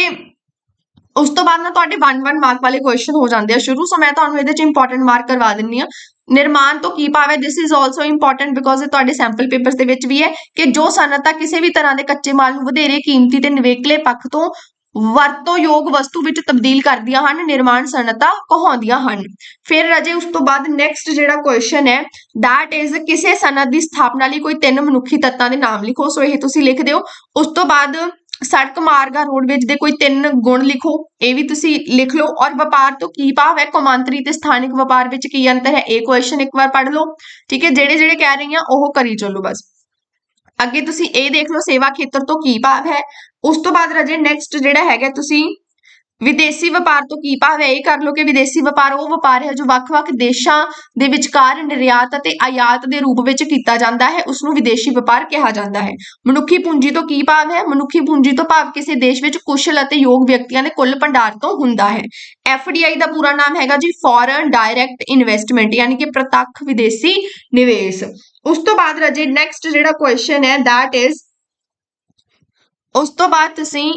ਉਸ ਤੋਂ ਬਾਅਦ ਨਾ ਤੁਹਾਡੇ 1-1 ਮਾਰਕ ਵਾਲੇ ਕੁਐਸਚਨ ਹੋ ਜਾਂਦੇ ਆ ਸ਼ੁਰੂ ਸੋ ਮੈਂ ਤੁਹਾਨੂੰ ਇਹਦੇ ਚ ਇੰਪੋਰਟੈਂਟ ਮਾਰਕ ਕਰਵਾ ਦਿੰਨੀ ਆ ਨਿਰਮਾਣ ਤੋਂ ਕੀ ਭਾਵ this is also important because ਇਹ ਤੁਹਾਡੇ ਸੈਂਪਲ ਪੇਪਰਸ ਦੇ ਵਿੱਚ ਵੀ ਹੈ ਕਿ ਜੋ ਸਨਅਤਾਂ ਕਿਸੇ ਵੀ ਤਰ੍ਹਾਂ ਦੇ ਕੱਚੇ ਮਾਲ ਨੂੰ ਵਧੇਰੇ ਕੀਮਤੀ ਤੇ ਨਿਵੇਕਲੇ ਪੱਖ ਤੋਂ ਵਰਤੋਯੋਗ ਵਸਤੂ ਵਿੱਚ ਤਬਦੀਲ ਕਰਦੀਆਂ ਹਨ, ਨਿਰਮਾਣ ਸਨਅਤਾਂ ਕਹਾਉਂਦੀਆਂ ਹਨ। ਫਿਰ ਰਜੇ, ਉਸ ਤੋਂ ਬਾਅਦ ਨੈਕਸਟ ਜਿਹੜਾ ਕੁਐਸਚਨ ਹੈ ਦੈਟ ਇਜ਼ ਕਿਸੇ ਸਨਅਤ ਦੀ ਸਥਾਪਨਾ ਲਈ ਕੋਈ ਤਿੰਨ ਮਨੁੱਖੀ ਤੱਤਾਂ ਦੇ ਨਾਮ ਲਿਖੋ। ਸੋ ਇਹ ਤੁਸੀਂ ਲਿਖ ਦਿਓ। ਉਸ ਤੋਂ ਬਾਅਦ ਸੜਕ ਮਾਰਗਾ ਰੋਡਵੇਜ ਦੇ ਕੋਈ ਤਿੰਨ ਗੁਣ ਲਿਖੋ, ਇਹ ਵੀ ਤੁਸੀਂ ਲਿਖ ਲਓ। ਔਰ ਵਪਾਰ ਤੋਂ ਕੀ ਭਾਵ ਹੈ? ਕੌਮਾਂਤਰੀ ਤੇ ਸਥਾਨਕ ਵਪਾਰ ਵਿੱਚ ਕੀ ਅੰਤਰ ਹੈ? ਇਹ ਕੁਐਸਚਨ ਇੱਕ ਵਾਰ ਪੜ੍ਹ ਲਓ, ਠੀਕ ਹੈ? ਜਿਹੜੇ ਜਿਹੜੇ ਕਹਿ ਰਹੀ ਆ ਉਹ ਕਰੀ ਚੱਲੋ ਬਸ। ਅੱਗੇ ਤੁਸੀਂ ਇਹ ਦੇਖ ਲਓ, ਸੇਵਾ ਖੇਤਰ ਤੋਂ ਕੀ ਭਾਵ ਹੈ? ਉਸ ਤੋਂ ਬਾਅਦ ਰਜੇ ਨੈਕਸਟ ਜਿਹੜਾ ਹੈਗਾ ਤੁਸੀਂ ਵਿਦੇਸ਼ੀ ਵਪਾਰ ਤੋਂ ਕੀ ਭਾਵ ਹੈ? ਇਹ ਕਰ ਲਓ ਕਿ ਵਿਦੇਸ਼ੀ ਵਪਾਰ ਉਹ ਵਪਾਰ ਹੈ ਜੋ ਵੱਖ-ਵੱਖ ਦੇਸ਼ਾਂ ਦੇ ਵਿਚਕਾਰ ਨਿਰਯਾਤ ਅਤੇ ਆਯਾਤ ਦੇ ਰੂਪ ਵਿੱਚ ਕੀਤਾ ਜਾਂਦਾ ਹੈ ਉਸ ਨੂੰ ਵਿਦੇਸ਼ੀ ਵਪਾਰ ਕਿਹਾ ਜਾਂਦਾ ਹੈ। ਮਨੁੱਖੀ ਪੂੰਜੀ ਤੋਂ ਕੀ ਭਾਵ ਹੈ? ਮਨੁੱਖੀ ਪੂੰਜੀ ਤੋਂ ਭਾਵ ਕਿਸੇ ਦੇਸ਼ ਵਿੱਚ ਕੁਸ਼ਲ ਅਤੇ ਯੋਗ ਵਿਅਕਤੀਆਂ ਦੇ ਕੁੱਲ ਭੰਡਾਰ ਤੋਂ ਹੁੰਦਾ ਹੈ। ਐਫਡੀਆਈ ਦਾ ਪੂਰਾ ਨਾਮ ਹੈਗਾ ਜੀ ਫੋਰਨ ਡਾਇਰੈਕਟ ਇਨਵੈਸਟਮੈਂਟ ਯਾਨੀ ਕਿ ਪ੍ਰਤੱਖ ਵਿਦੇਸ਼ੀ ਨਿਵੇਸ਼। ਉਸ ਤੋਂ ਬਾਅਦ ਰਜੇ ਨੈਕਸਟ ਜਿਹੜਾ ਕੁਐਸਚਨ ਹੈ, that ਇਜ਼ ਉਸ ਤੋਂ ਬਾਅਦ ਤੁਸੀਂ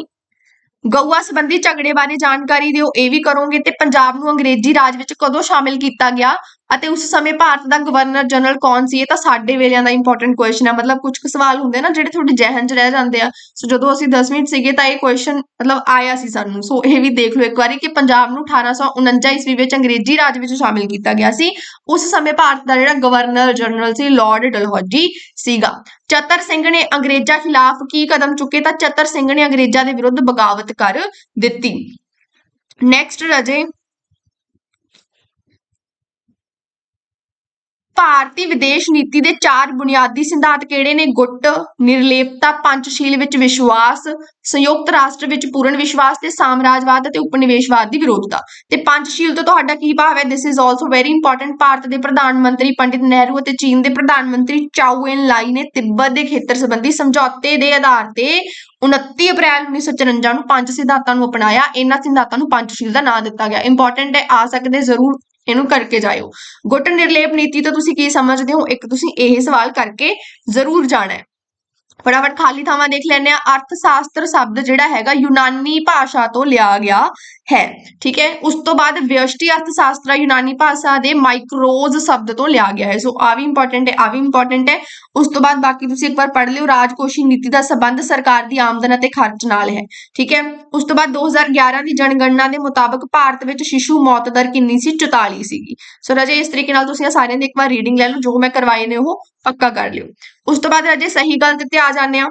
ਗਊਆ ਸੰਬੰਧੀ ਝਗੜੇ ਬਾਰੇ ਜਾਣਕਾਰੀ ਦਿਓ, ਇਹ ਵੀ ਕਰੋਗੇ ਤੇ ਪੰਜਾਬ ਨੂੰ ਅੰਗਰੇਜ਼ੀ ਰਾਜ ਵਿੱਚ ਕਦੋਂ ਸ਼ਾਮਿਲ ਕੀਤਾ ਗਿਆ? ਅਤੇ ਉਸ ਸਮੇਂ ਭਾਰਤ ਦਾ ਗਵਰਨਰ ਜਨਰਲ ਕੌਣ ਸੀ? ਇਹ ਤਾਂ ਸਾਡੇ ਵੇਲਿਆਂ ਦਾ ਇੰਪੋਰਟੈਂਟ ਕੁਐਸਚਨ ਹੈ ਮਤਲਬ ਕੁਝ ਕੁ ਸਵਾਲ ਹੁੰਦੇ ਨਾ ਜਿਹੜੇ ਤੁਹਾਡੇ ਜ਼ਿਹਨ 'ਚ ਰਹਿ ਜਾਂਦੇ ਆ। ਸੋ ਜਦੋਂ ਅਸੀਂ 10ਵੀਂ ਸੀਗੇ ਤਾਂ ਇਹ ਕੁਐਸਚਨ ਮਤਲਬ ਆਇਆ ਸੀ ਸਾਨੂੰ। ਸੋ ਇਹ ਵੀ ਦੇਖ ਲਓ ਇੱਕ ਵਾਰੀ ਕਿ ਪੰਜਾਬ ਨੂੰ 1849 ਈਸਵੀ ਵਿੱਚ ਅੰਗਰੇਜ਼ੀ ਰਾਜ ਵਿੱਚ ਸ਼ਾਮਿਲ ਕੀਤਾ ਗਿਆ ਸੀ। ਉਸ ਸਮੇਂ ਭਾਰਤ ਦਾ ਜਿਹੜਾ ਗਵਰਨਰ ਜਨਰਲ ਸੀ ਲਾਰਡ ਡਲਹੌਜੀ ਸੀਗਾ। ਚਤਰ ਸਿੰਘ ਨੇ ਅੰਗਰੇਜ਼ਾਂ ਖਿਲਾਫ ਕੀ ਕਦਮ ਚੁੱਕੇ ਤਾਂ ਚਤਰ ਸਿੰਘ ਨੇ ਅੰਗਰੇਜ਼ਾਂ ਦੇ ਵਿਰੁੱਧ ਬਗਾਵਤ ਕਰ ਦਿੱਤੀ। ਨੈਕਸਟ ਰਜੇ ਭਾਰਤੀ ਵਿਦੇਸ਼ ਨੀਤੀ ਦੇ ਚਾਰ ਬੁਨਿਆਦੀ ਸਿਧਾਂਤ ਕਿਹੜੇ ਨੇ? ਗੁੱਟ, ਨਿਰਲੇਪਤਾ, ਪੰਚਸ਼ੀਲ ਵਿੱਚ ਵਿਸ਼ਵਾਸ, ਸੰਯੁਕਤ ਰਾਸ਼ਟਰ ਵਿੱਚ ਪੂਰਨ ਵਿਸ਼ਵਾਸ ਤੇ ਸਾਮਰਾਜਵਾਦ ਅਤੇ ਉਪਨਿਵੇਸ਼ਵਾਦ ਦੀ ਵਿਰੋਧਤਾ। ਤੇ ਪੰਚਸ਼ੀਲ ਤੋਂ ਤੁਹਾਡਾ ਕੀ ਭਾਵ ਹੈ? This is also very important Bharat ਦੇ ਪ੍ਰਧਾਨ ਮੰਤਰੀ ਪੰਡਿਤ ਨਹਿਰੂ ਅਤੇ ਚੀਨ ਦੇ ਪ੍ਰਧਾਨ ਮੰਤਰੀ ਚਾਓ ਐਨ ਲਾਈ ਨੇ ਤਿੱਬਤ ਦੇ ਖੇਤਰ ਸੰਬੰਧੀ ਸਮਝੌਤੇ ਦੇ ਆਧਾਰ ਤੇ 29 ਅਪ੍ਰੈਲ 1954 ਨੂੰ ਪੰਜ ਸਿਧਾਂਤਾਂ ਨੂੰ ਅਪਣਾਇਆ। ਇਹਨਾਂ ਸਿਧਾਂਤਾਂ ਨੂੰ ਪੰਚਸ਼ੀਲ ਦਾ ਨਾਮ ਦਿੱਤਾ ਗਿਆ। ਇੰਪੋਰਟੈਂਟ ਹੈ, ਆ ਸਕਦੇ ਜ਼ਰੂਰ ਇਹਨੂੰ ਕਰਕੇ ਜਾਇਓ। ਗੁੱਟ ਨਿਰਲੇਪ ਨੀਤੀ ਤੋਂ ਤੁਸੀਂ ਕੀ ਸਮਝਦੇ ਹੋ? ਇੱਕ ਤੁਸੀਂ ਇਹ ਸਵਾਲ ਕਰਕੇ ਜ਼ਰੂਰ ਜਾਣਾ ਹੈ। ਫਟਾਫਟ ਖਾਲੀ ਥਾਵਾਂ ਦੇਖ ਲੈਂਦੇ ਆ ਅਰਥ ਸ਼ਾਸਤਰ ਸ਼ਬਦ ਜਿਹੜਾ ਹੈਗਾ ਯੂਨਾਨੀ ਭਾਸ਼ਾ ਤੋਂ ਲਿਆ ਗਿਆ ਹੈ। ਠੀਕ ਹੈ? ਉਸ ਤੋਂ ਬਾਅਦ ਵਿਅਸ਼ਟੀ ਅਰਥ ਸ਼ਾਸਤਰ ਯੂਨਾਨੀ ਭਾਸ਼ਾ ਦੇ ਮਾਈਕਰੋਜ਼ ਸ਼ਬਦ ਤੋਂ ਲਿਆ ਗਿਆ ਹੈ। ਸੋ ਆ ਵੀ ਇੰਪੋਰਟੈਂਟ ਹੈ ਆ ਵੀ ਇੰਪੋਰਟੈਂਟ ਹੈ। ਉਸ ਤੋਂ ਬਾਅਦ ਬਾਕੀ ਤੁਸੀਂ ਇੱਕ ਵਾਰ ਪੜ੍ਹ ਲਿਓ। ਰਾਜਕੋਸ਼ੀ ਨੀਤੀ ਦਾ ਸੰਬੰਧ ਸਰਕਾਰ ਦੀ ਆਮਦਨ ਅਤੇ ਖਰਚ ਨਾਲ ਹੈ। ਠੀਕ ਹੈ? ਉਸ ਤੋਂ ਬਾਅਦ 2011 ਦੀ ਜਨਗਣਨਾ ਦੇ ਮੁਤਾਬਕ ਭਾਰਤ ਵਿੱਚ ਸ਼ਿਸ਼ੂ ਮੌਤ ਦਰ ਕਿੰਨੀ ਸੀ? 44 ਸੀਗੀ। ਸੋ ਰਾਜੇ, ਇਸ ਤਰੀਕੇ ਨਾਲ ਤੁਸੀਂ ਇਹ ਸਾਰਿਆਂ ਦੀ ਇੱਕ ਵਾਰ ਰੀਡਿੰਗ ਲੈ ਲਓ। ਜੋ ਮੈਂ ਕਰਵਾਏ ਨੇ ਉਹ ਪੱਕਾ ਕਰ ਲਿਓ। ਉਸ ਤੋਂ ਬਾਅਦ ਰਾਜੇ ਸਹੀ ਗਲਤ ਤੇ ਆ ਜਾਂਦੇ ਆ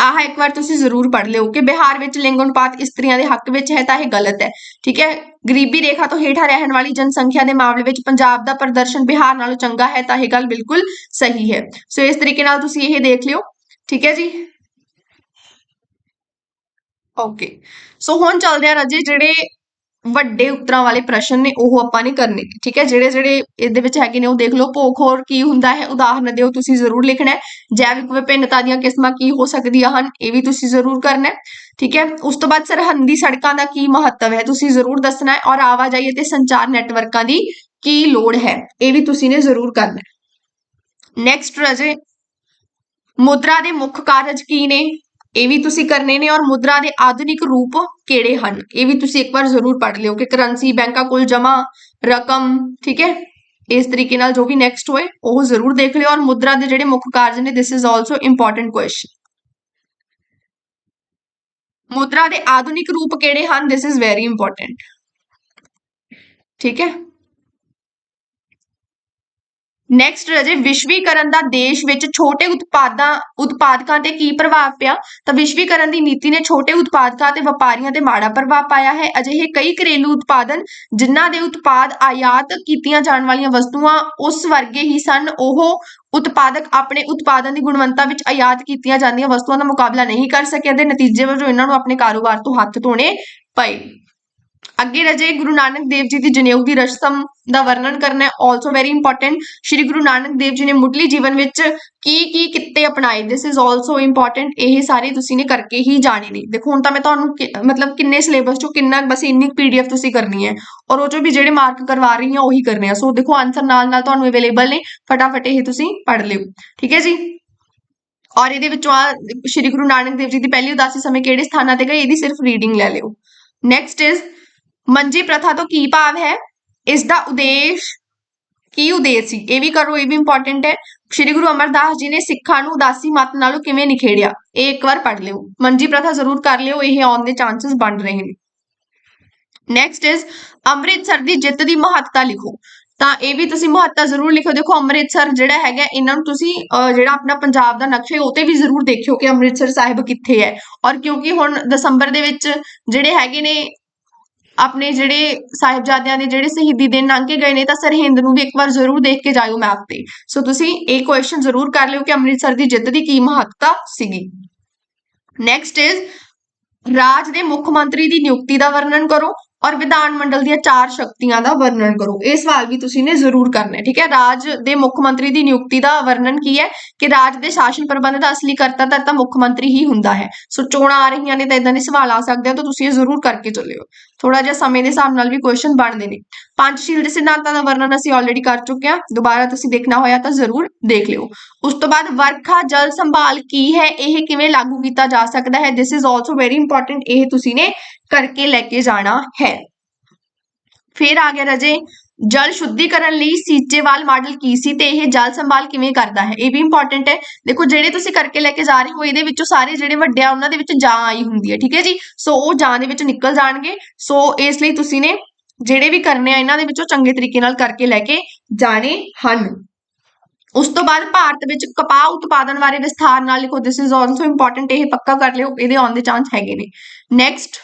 ਆਹ ਇੱਕ ਵਾਰ ਤੁਸੀਂ ਜ਼ਰੂਰ ਪੜ੍ਹ ਲਿਓ ਕਿ ਬਿਹਾਰ ਵਿੱਚ ਲਿੰਗ ਅਨੁਪਾਤ ਇਸਤਰੀਆਂ ਦੇ ਹੱਕ ਵਿੱਚ ਹੈ ਤਾਂ ਇਹ ਗਲਤ ਹੈ। ਠੀਕ ਹੈ? ਗਰੀਬੀ ਰੇਖਾ ਤੋਂ ਹੇਠਾਂ ਰਹਿਣ ਵਾਲੀ ਜਨਸੰਖਿਆ ਦੇ ਮਾਮਲੇ ਵਿੱਚ ਪੰਜਾਬ ਦਾ ਪ੍ਰਦਰਸ਼ਨ ਬਿਹਾਰ ਨਾਲੋਂ ਚੰਗਾ ਹੈ ਤਾਂ ਇਹ ਗੱਲ ਬਿਲਕੁਲ ਸਹੀ ਹੈ। ਸੋ ਇਸ ਤਰੀਕੇ ਨਾਲ ਤੁਸੀਂ ਇਹ ਦੇਖ ਲਿਓ। ਠੀਕ ਹੈ ਜੀ? ਓਕੇ। ਸੋ ਹੁਣ ਚੱਲਦੇ ਆ ਰਾਜੇ ਜਿਹੜੇ ਵੱਡੇ ਉੱਤਰਾਂ ਵਾਲੇ ਪ੍ਰਸ਼ਨ ਨੇ, ਉਹ ਆਪਾਂ ਨੇ ਕਰਨੇ ਨੇ ਠੀਕ ਹੈ? ਜਿਹੜੇ ਜਿਹੜੇ ਇਹਦੇ ਵਿੱਚ ਹੈਗੇ ਨੇ, ਉਹ ਦੇਖ ਲਓ ਭੋਖ ਹੋਰ ਕੀ ਹੁੰਦਾ ਹੈ? ਉਦਾਹਰਨ ਦਿਓ, ਤੁਸੀਂ ਜ਼ਰੂਰ ਲਿਖਣਾ ਹੈ। ਜੈਵਿਕ ਵਿਭਿੰਨਤਾ ਦੀਆਂ ਕਿਸਮਾਂ ਕੀ ਹੋ ਸਕਦੀਆਂ ਹਨ? ਇਹ ਵੀ ਤੁਸੀਂ ਜ਼ਰੂਰ ਕਰਨਾ ਹੈ, ਠੀਕ ਹੈ? ਉਸ ਤੋਂ ਬਾਅਦ ਸਰਹੰਦੀ ਸੜਕਾਂ ਦਾ ਕੀ ਮਹੱਤਵ ਹੈ? ਤੁਸੀਂ ਜ਼ਰੂਰ ਦੱਸਣਾ ਹੈ ਔਰ ਆਵਾਜਾਈ ਅਤੇ ਸੰਚਾਰ ਨੈਟਵਰਕਾਂ ਦੀ ਕੀ ਲੋੜ ਹੈ? ਇਹ ਵੀ ਤੁਸੀਂ ਨੇ ਜ਼ਰੂਰ ਕਰਨਾ ਹੈ। ਨੈਕਸਟ ਰਜੇ, ਮੁਦਰਾ ਦੇ ਮੁੱਖ ਕਾਰਜ ਕੀ ਨੇ? ਇਹ ਵੀ ਤੁਸੀਂ ਕਰਨੇ ਨੇ ਔਰ ਮੁਦਰਾ ਦੇ ਆਧੁਨਿਕ ਰੂਪ ਕਿਹੜੇ ਹਨ? ਇਹ ਵੀ ਤੁਸੀਂ ਇੱਕ ਵਾਰ ਜ਼ਰੂਰ ਪੜ੍ਹ ਲਿਓ ਕਿ ਕਰੰਸੀ ਬੈਂਕਾਂ ਕੋਲ ਜਮ੍ਹਾਂ ਰਕਮ, ਠੀਕ ਹੈ? ਇਸ ਤਰੀਕੇ ਨਾਲ ਜੋ ਵੀ ਨੈਕਸਟ ਹੋਏ, ਉਹ ਜ਼ਰੂਰ ਦੇਖ ਲਿਓ ਔਰ ਮੁਦਰਾ ਦੇ ਜਿਹੜੇ ਮੁੱਖ ਕਾਰਜ ਨੇ this is also important question ਮੁਦਰਾ ਦੇ ਆਧੁਨਿਕ ਰੂਪ ਕਿਹੜੇ ਹਨ? ਥਿਸ ਇਜ਼ ਵੈਰੀ ਇੰਪੋਰਟੈਂਟ ਠੀਕ ਹੈ? ਨੈਕਸਟ ਰਜੇ ਵਿਸ਼ਵੀਕਰਨ ਦਾ ਦੇਸ਼ ਵਿੱਚ ਛੋਟੇ ਉਤਪਾਦਾਂ, ਉਤਪਾਦਕਾਂ ਤੇ ਕੀ ਪ੍ਰਭਾਵ ਪਿਆ? ਤਾਂ ਵਿਸ਼ਵੀਕਰਨ ਦੀ ਨੀਤੀ ਨੇ ਛੋਟੇ ਉਤਪਾਦਕਾਂ ਤੇ ਵਪਾਰੀਆਂ ਤੇ ਮਾੜਾ ਪ੍ਰਭਾਵ ਪਾਇਆ ਹੈ। ਅਜਿਹੇ ਕਈ ਘਰੇਲੂ ਉਤਪਾਦਨ ਜਿਨ੍ਹਾਂ ਦੇ ਉਤਪਾਦ ਆਯਾਤ ਕੀਤੀਆਂ ਜਾਣ ਵਾਲੀਆਂ ਵਸਤੂਆਂ, ਉਸ ਵਰਗੇ ਹੀ ਸਨ। ਉਹ ਉਤਪਾਦਕ ਆਪਣੇ ਉਤਪਾਦਨ ਦੀ ਗੁਣਵੱਤਾ ਵਿੱਚ ਆਯਾਤ ਕੀਤੀਆਂ ਜਾਂਦੀਆਂ ਵਸਤੂਆਂ ਦਾ ਮੁਕਾਬਲਾ ਨਹੀਂ ਕਰ ਸਕੇ ਅਤੇ ਨਤੀਜੇ ਵਜੋਂ ਇਹਨਾਂ ਨੂੰ ਆਪਣੇ ਕਾਰੋਬਾਰ ਤੋਂ ਹੱਥ ਧੋਣੇ ਪਏ। ਅੱਗੇ ਰਜੇ ਗੁਰੂ ਨਾਨਕ ਦੇਵ ਜੀ ਦੀ ਜਨੇਊ ਦੀ ਰਸਮ ਦਾ ਵਰਣਨ ਕਰਨਾ ਹੈ। Also very important Shri Guru Nanak Dev ji ਨੇ ਮੁੱਢਲੀ ਜੀਵਨ ਵਿੱਚ ਕੀ ਕੀ ਕਿੱਤੇ ਅਪਣਾਏ। ਦਿਸ ਇਜ਼ ਆਲਸੋ ਇੰਪੋਰਟੈਂਟ ਇਹ ਸਾਰੇ ਤੁਸੀਂ ਨੇ ਕਰਕੇ ਹੀ ਜਾਣੇ ਨੇ। ਦੇਖੋ, ਹੁਣ ਤਾਂ ਮੈਂ ਤੁਹਾਨੂੰ ਕਿ- ਮਤਲਬ ਕਿੰਨੇ ਸਿਲੇਬਸ ਚੋਂ ਕਿੰਨਾ ਬਸ ਇੰਨੀ ਪੀਡੀਐਫ ਤੁਸੀਂ ਕਰਨੀ ਹੈ। ਔਰ ਉਹ ਚੋਂ ਵੀ ਜਿਹੜੇ ਮਾਰਕ ਕਰਵਾ ਰਹੀ ਹਾਂ, ਉਹੀ ਕਰਨੇ ਆ। ਸੋ ਦੇਖੋ ਆਨਸਰ ਨਾਲ ਨਾਲ ਤੁਹਾਨੂੰ ਅਵੇਲੇਬਲ ਨੇ। ਫਟਾਫਟ ਇਹ ਤੁਸੀਂ ਪੜ੍ਹ ਲਿਓ। ਠੀਕ ਹੈ ਜੀ? ਔਰ ਇਹਦੇ ਵਿੱਚੋਂ ਆ ਸ਼੍ਰੀ ਗੁਰੂ ਨਾਨਕ ਦੇਵ ਜੀ ਦੀ ਪਹਿਲੀ ਉਦਾਸੀ ਸਮੇਂ ਕਿਹੜੇ ਸਥਾਨਾਂ ਤੇ ਗਏ? ਇਹਦੀ ਸਿਰਫ ਰੀਡਿੰਗ ਲੈ ਲਿਓ। ਨੈਕਸਟ ਇਜ਼ ਮੰਜੀ ਪ੍ਰਥਾ ਤੋਂ ਕੀ ਭਾਵ ਹੈ? ਇਸ ਦਾ ਉਦੇਸ਼ ਕੀ ਉਦੇਸ਼ ਸੀ? ਇਹ ਵੀ ਕਰੋ ਇਹ ਵੀ ਇੰਪੋਰਟੈਂਟ ਹੈ। ਸ਼੍ਰੀ ਗੁਰੂ ਅਮਰਦਾਸ ਜੀ ਨੇ ਸਿੱਖਾਂ ਨੂੰ ਉਦਾਸੀ ਮਤ ਨਾਲੋਂ ਕਿਵੇਂ ਨਿਖੇੜਿਆ? ਇਹ ਇੱਕ ਵਾਰ ਪੜ੍ਹ ਲਿਓ। ਮੰਜੀ ਪ੍ਰਥਾ ਜ਼ਰੂਰ ਕਰ ਲਿਓ ਇਹ ਆਉਣ ਦੇ ਚਾਂਸਸ ਬਣ ਰਹੇ ਨੇ। ਨੈਕਸਟ ਇਜ਼ ਅੰਮ੍ਰਿਤਸਰ ਦੀ ਜਿੱਤ ਦੀ ਮਹੱਤਤਾ ਲਿਖੋ। ਤਾਂ ਇਹ ਵੀ ਤੁਸੀਂ ਮਹੱਤਤਾ ਜ਼ਰੂਰ ਲਿਖੋ। ਦੇਖੋ ਅੰਮ੍ਰਿਤਸਰ ਜਿਹੜਾ ਹੈਗਾ ਇਹਨਾਂ ਨੂੰ ਤੁਸੀਂ ਅਹ, ਜਿਹੜਾ ਆਪਣਾ ਪੰਜਾਬ ਦਾ ਨਕਸ਼ਾ ਹੈ ਉਹ ਤੇ ਵੀ ਜ਼ਰੂਰ ਦੇਖਿਓ ਕਿ ਅੰਮ੍ਰਿਤਸਰ ਸਾਹਿਬ ਕਿੱਥੇ ਹੈ। ਔਰ ਕਿਉਂਕਿ ਹੁਣ ਦਸੰਬਰ ਦੇ ਵਿੱਚ ਜਿਹੜੇ ਹੈਗੇ ਨੇ ਆਪਣੇ ਜਿਹੜੇ ਸਾਹਿਬਜ਼ਾਦਿਆਂ ਦੇ ਜਿਹੜੇ ਸ਼ਹੀਦੀ ਦਿਨ ਲੰਘ ਕੇ ਗਏ ਨੇ, ਤਾਂ ਸਰਹਿੰਦ ਨੂੰ ਵੀ ਇੱਕ ਵਾਰ ਜ਼ਰੂਰ ਦੇਖ ਕੇ ਜਾਇਓ ਮੈਪ ਤੇ। ਸੋ ਤੁਸੀਂ ਇਹ ਕੁਐਸਚਨ ਜ਼ਰੂਰ ਕਰ ਲਿਓ ਕਿ ਅੰਮ੍ਰਿਤਸਰ ਦੀ ਜਿੱਤ ਦੀ ਕੀ ਮਹੱਤਤਾ ਸੀਗੀ। ਨੈਕਸਟ ਇਜ਼ ਰਾਜ ਦੇ ਮੁੱਖ ਮੰਤਰੀ ਦੀ ਨਿਯੁਕਤੀ ਦਾ ਵਰਣਨ ਕਰੋ। ਔਰ ਵਿਧਾਨ ਮੰਡਲ ਦੀਆਂ ਚਾਰ ਸ਼ਕਤੀਆਂ ਦਾ ਵਰਣਨ ਕਰੋ। ਇਹ ਸਵਾਲ ਵੀ ਤੁਸੀਂ ਨੇ ਜ਼ਰੂਰ ਕਰਨਾ ਹੈ ਠੀਕ ਹੈ? ਰਾਜ ਦੇ ਮੁੱਖ ਮੰਤਰੀ ਦੀ ਨਿਯੁਕਤੀ ਦਾ ਵਰਣਨ ਕੀ ਹੈ? ਕਿ ਰਾਜ ਦੇ ਸ਼ਾਸਨ ਪ੍ਰਬੰਧ ਦਾ ਅਸਲੀ ਕਰਤਾ ਧਰਤਾ ਮੁੱਖ ਮੰਤਰੀ ਹੀ ਹੁੰਦਾ ਹੈ। ਸੋ ਚੋਣਾਂ ਆ ਰਹੀਆਂ ਨੇ ਤਾਂ ਇਦਾਂ ਦੇ ਸਵਾਲ ਆ ਸਕਦੇ ਆ, ਤਾਂ ਤੁਸੀਂ ਇਹ ਜ਼ਰੂਰ ਕਰਕੇ ਚੱਲਿਓ। ਥੋੜਾ ਜਿਹਾ ਸਮੇਂ ਦੇ ਹਿਸਾਬ ਨਾਲ ਵੀ ਕੁਐਸਚਨ ਬਣਦੇ ਨੇ। ਪੰਜਸ਼ੀਲ ਦੇ ਸਿਧਾਂਤਾਂ ਦਾ ਵਰਣਨ ਅਸੀਂ ਆਲਰੇਡੀ ਕਰ ਚੁੱਕੇ ਹਾਂ। ਦੁਬਾਰਾ ਤੁਸੀਂ ਦੇਖਣਾ ਹੋਇਆ ਤਾਂ ਜ਼ਰੂਰ ਦੇਖ ਲਿਓ। ਉਸ ਤੋਂ ਬਾਅਦ ਵਰਖਾ ਜਲ ਸੰਭਾਲ ਕੀ ਹੈ? ਇਹ ਕਿਵੇਂ ਲਾਗੂ ਕੀਤਾ ਜਾ ਸਕਦਾ ਹੈ? This is also very important ਇਹ ਤੁਸੀਂ ਨੇ ਕਰਕੇ ਲੈ ਕੇ ਜਾਣਾ ਹੈ। ਫਿਰ ਆ ਗਿਆ ਰਜੇ, ਜਲ ਸ਼ੁੱਧੀਕਰਨ ਲਈ ਸੀਚੇਵਾਲ ਮਾਡਲ ਕੀ ਸੀ ਤੇ ਇਹ ਜਲ ਸੰਭਾਲ ਕਿਵੇਂ ਕਰਦਾ ਹੈ? ਇਹ ਵੀ ਇੰਪੋਰਟੈਂਟ ਹੈ। ਦੇਖੋ, ਜਿਹੜੇ ਤੁਸੀਂ ਕਰਕੇ ਲੈ ਕੇ ਜਾ ਰਹੇ ਹੋ, ਇਹਦੇ ਵਿੱਚੋਂ ਸਾਰੇ ਜਿਹੜੇ ਵੱਡੇ ਆ, ਉਹਨਾਂ ਦੇ ਵਿੱਚ ਜਾਂ ਆਈ ਹੁੰਦੀ ਹੈ, ਠੀਕ ਹੈ ਜੀ? ਸੋ ਉਹ ਜਾਂ ਦੇ ਵਿੱਚ ਨਿਕਲ ਜਾਣਗੇ। ਸੋ ਇਸ ਲਈ ਤੁਸੀਂ ਨੇ ਜਿਹੜੇ ਵੀ ਕਰਨੇ ਆ, ਇਹਨਾਂ ਦੇ ਵਿੱਚੋਂ ਚੰਗੇ ਤਰੀਕੇ ਨਾਲ ਕਰਕੇ ਲੈ ਕੇ ਜਾਣੇ ਹਨ। ਉਸ ਤੋਂ ਬਾਅਦ ਭਾਰਤ ਵਿੱਚ ਕਪਾਹ ਉਤਪਾਦਨ ਬਾਰੇ ਵਿਸਥਾਰ ਨਾਲ ਲਿਖੋ। ਦਿਸ ਇਜ਼ ਆਲਸੋ ਇੰਪੋਰਟੈਂਟ ਇਹ ਪੱਕਾ ਕਰ ਲਿਓ, ਇਹਦੇ ਆਉਣ ਦੇ ਚਾਂਸ ਹੈਗੇ ਨੇ। ਨੈਕਸਟ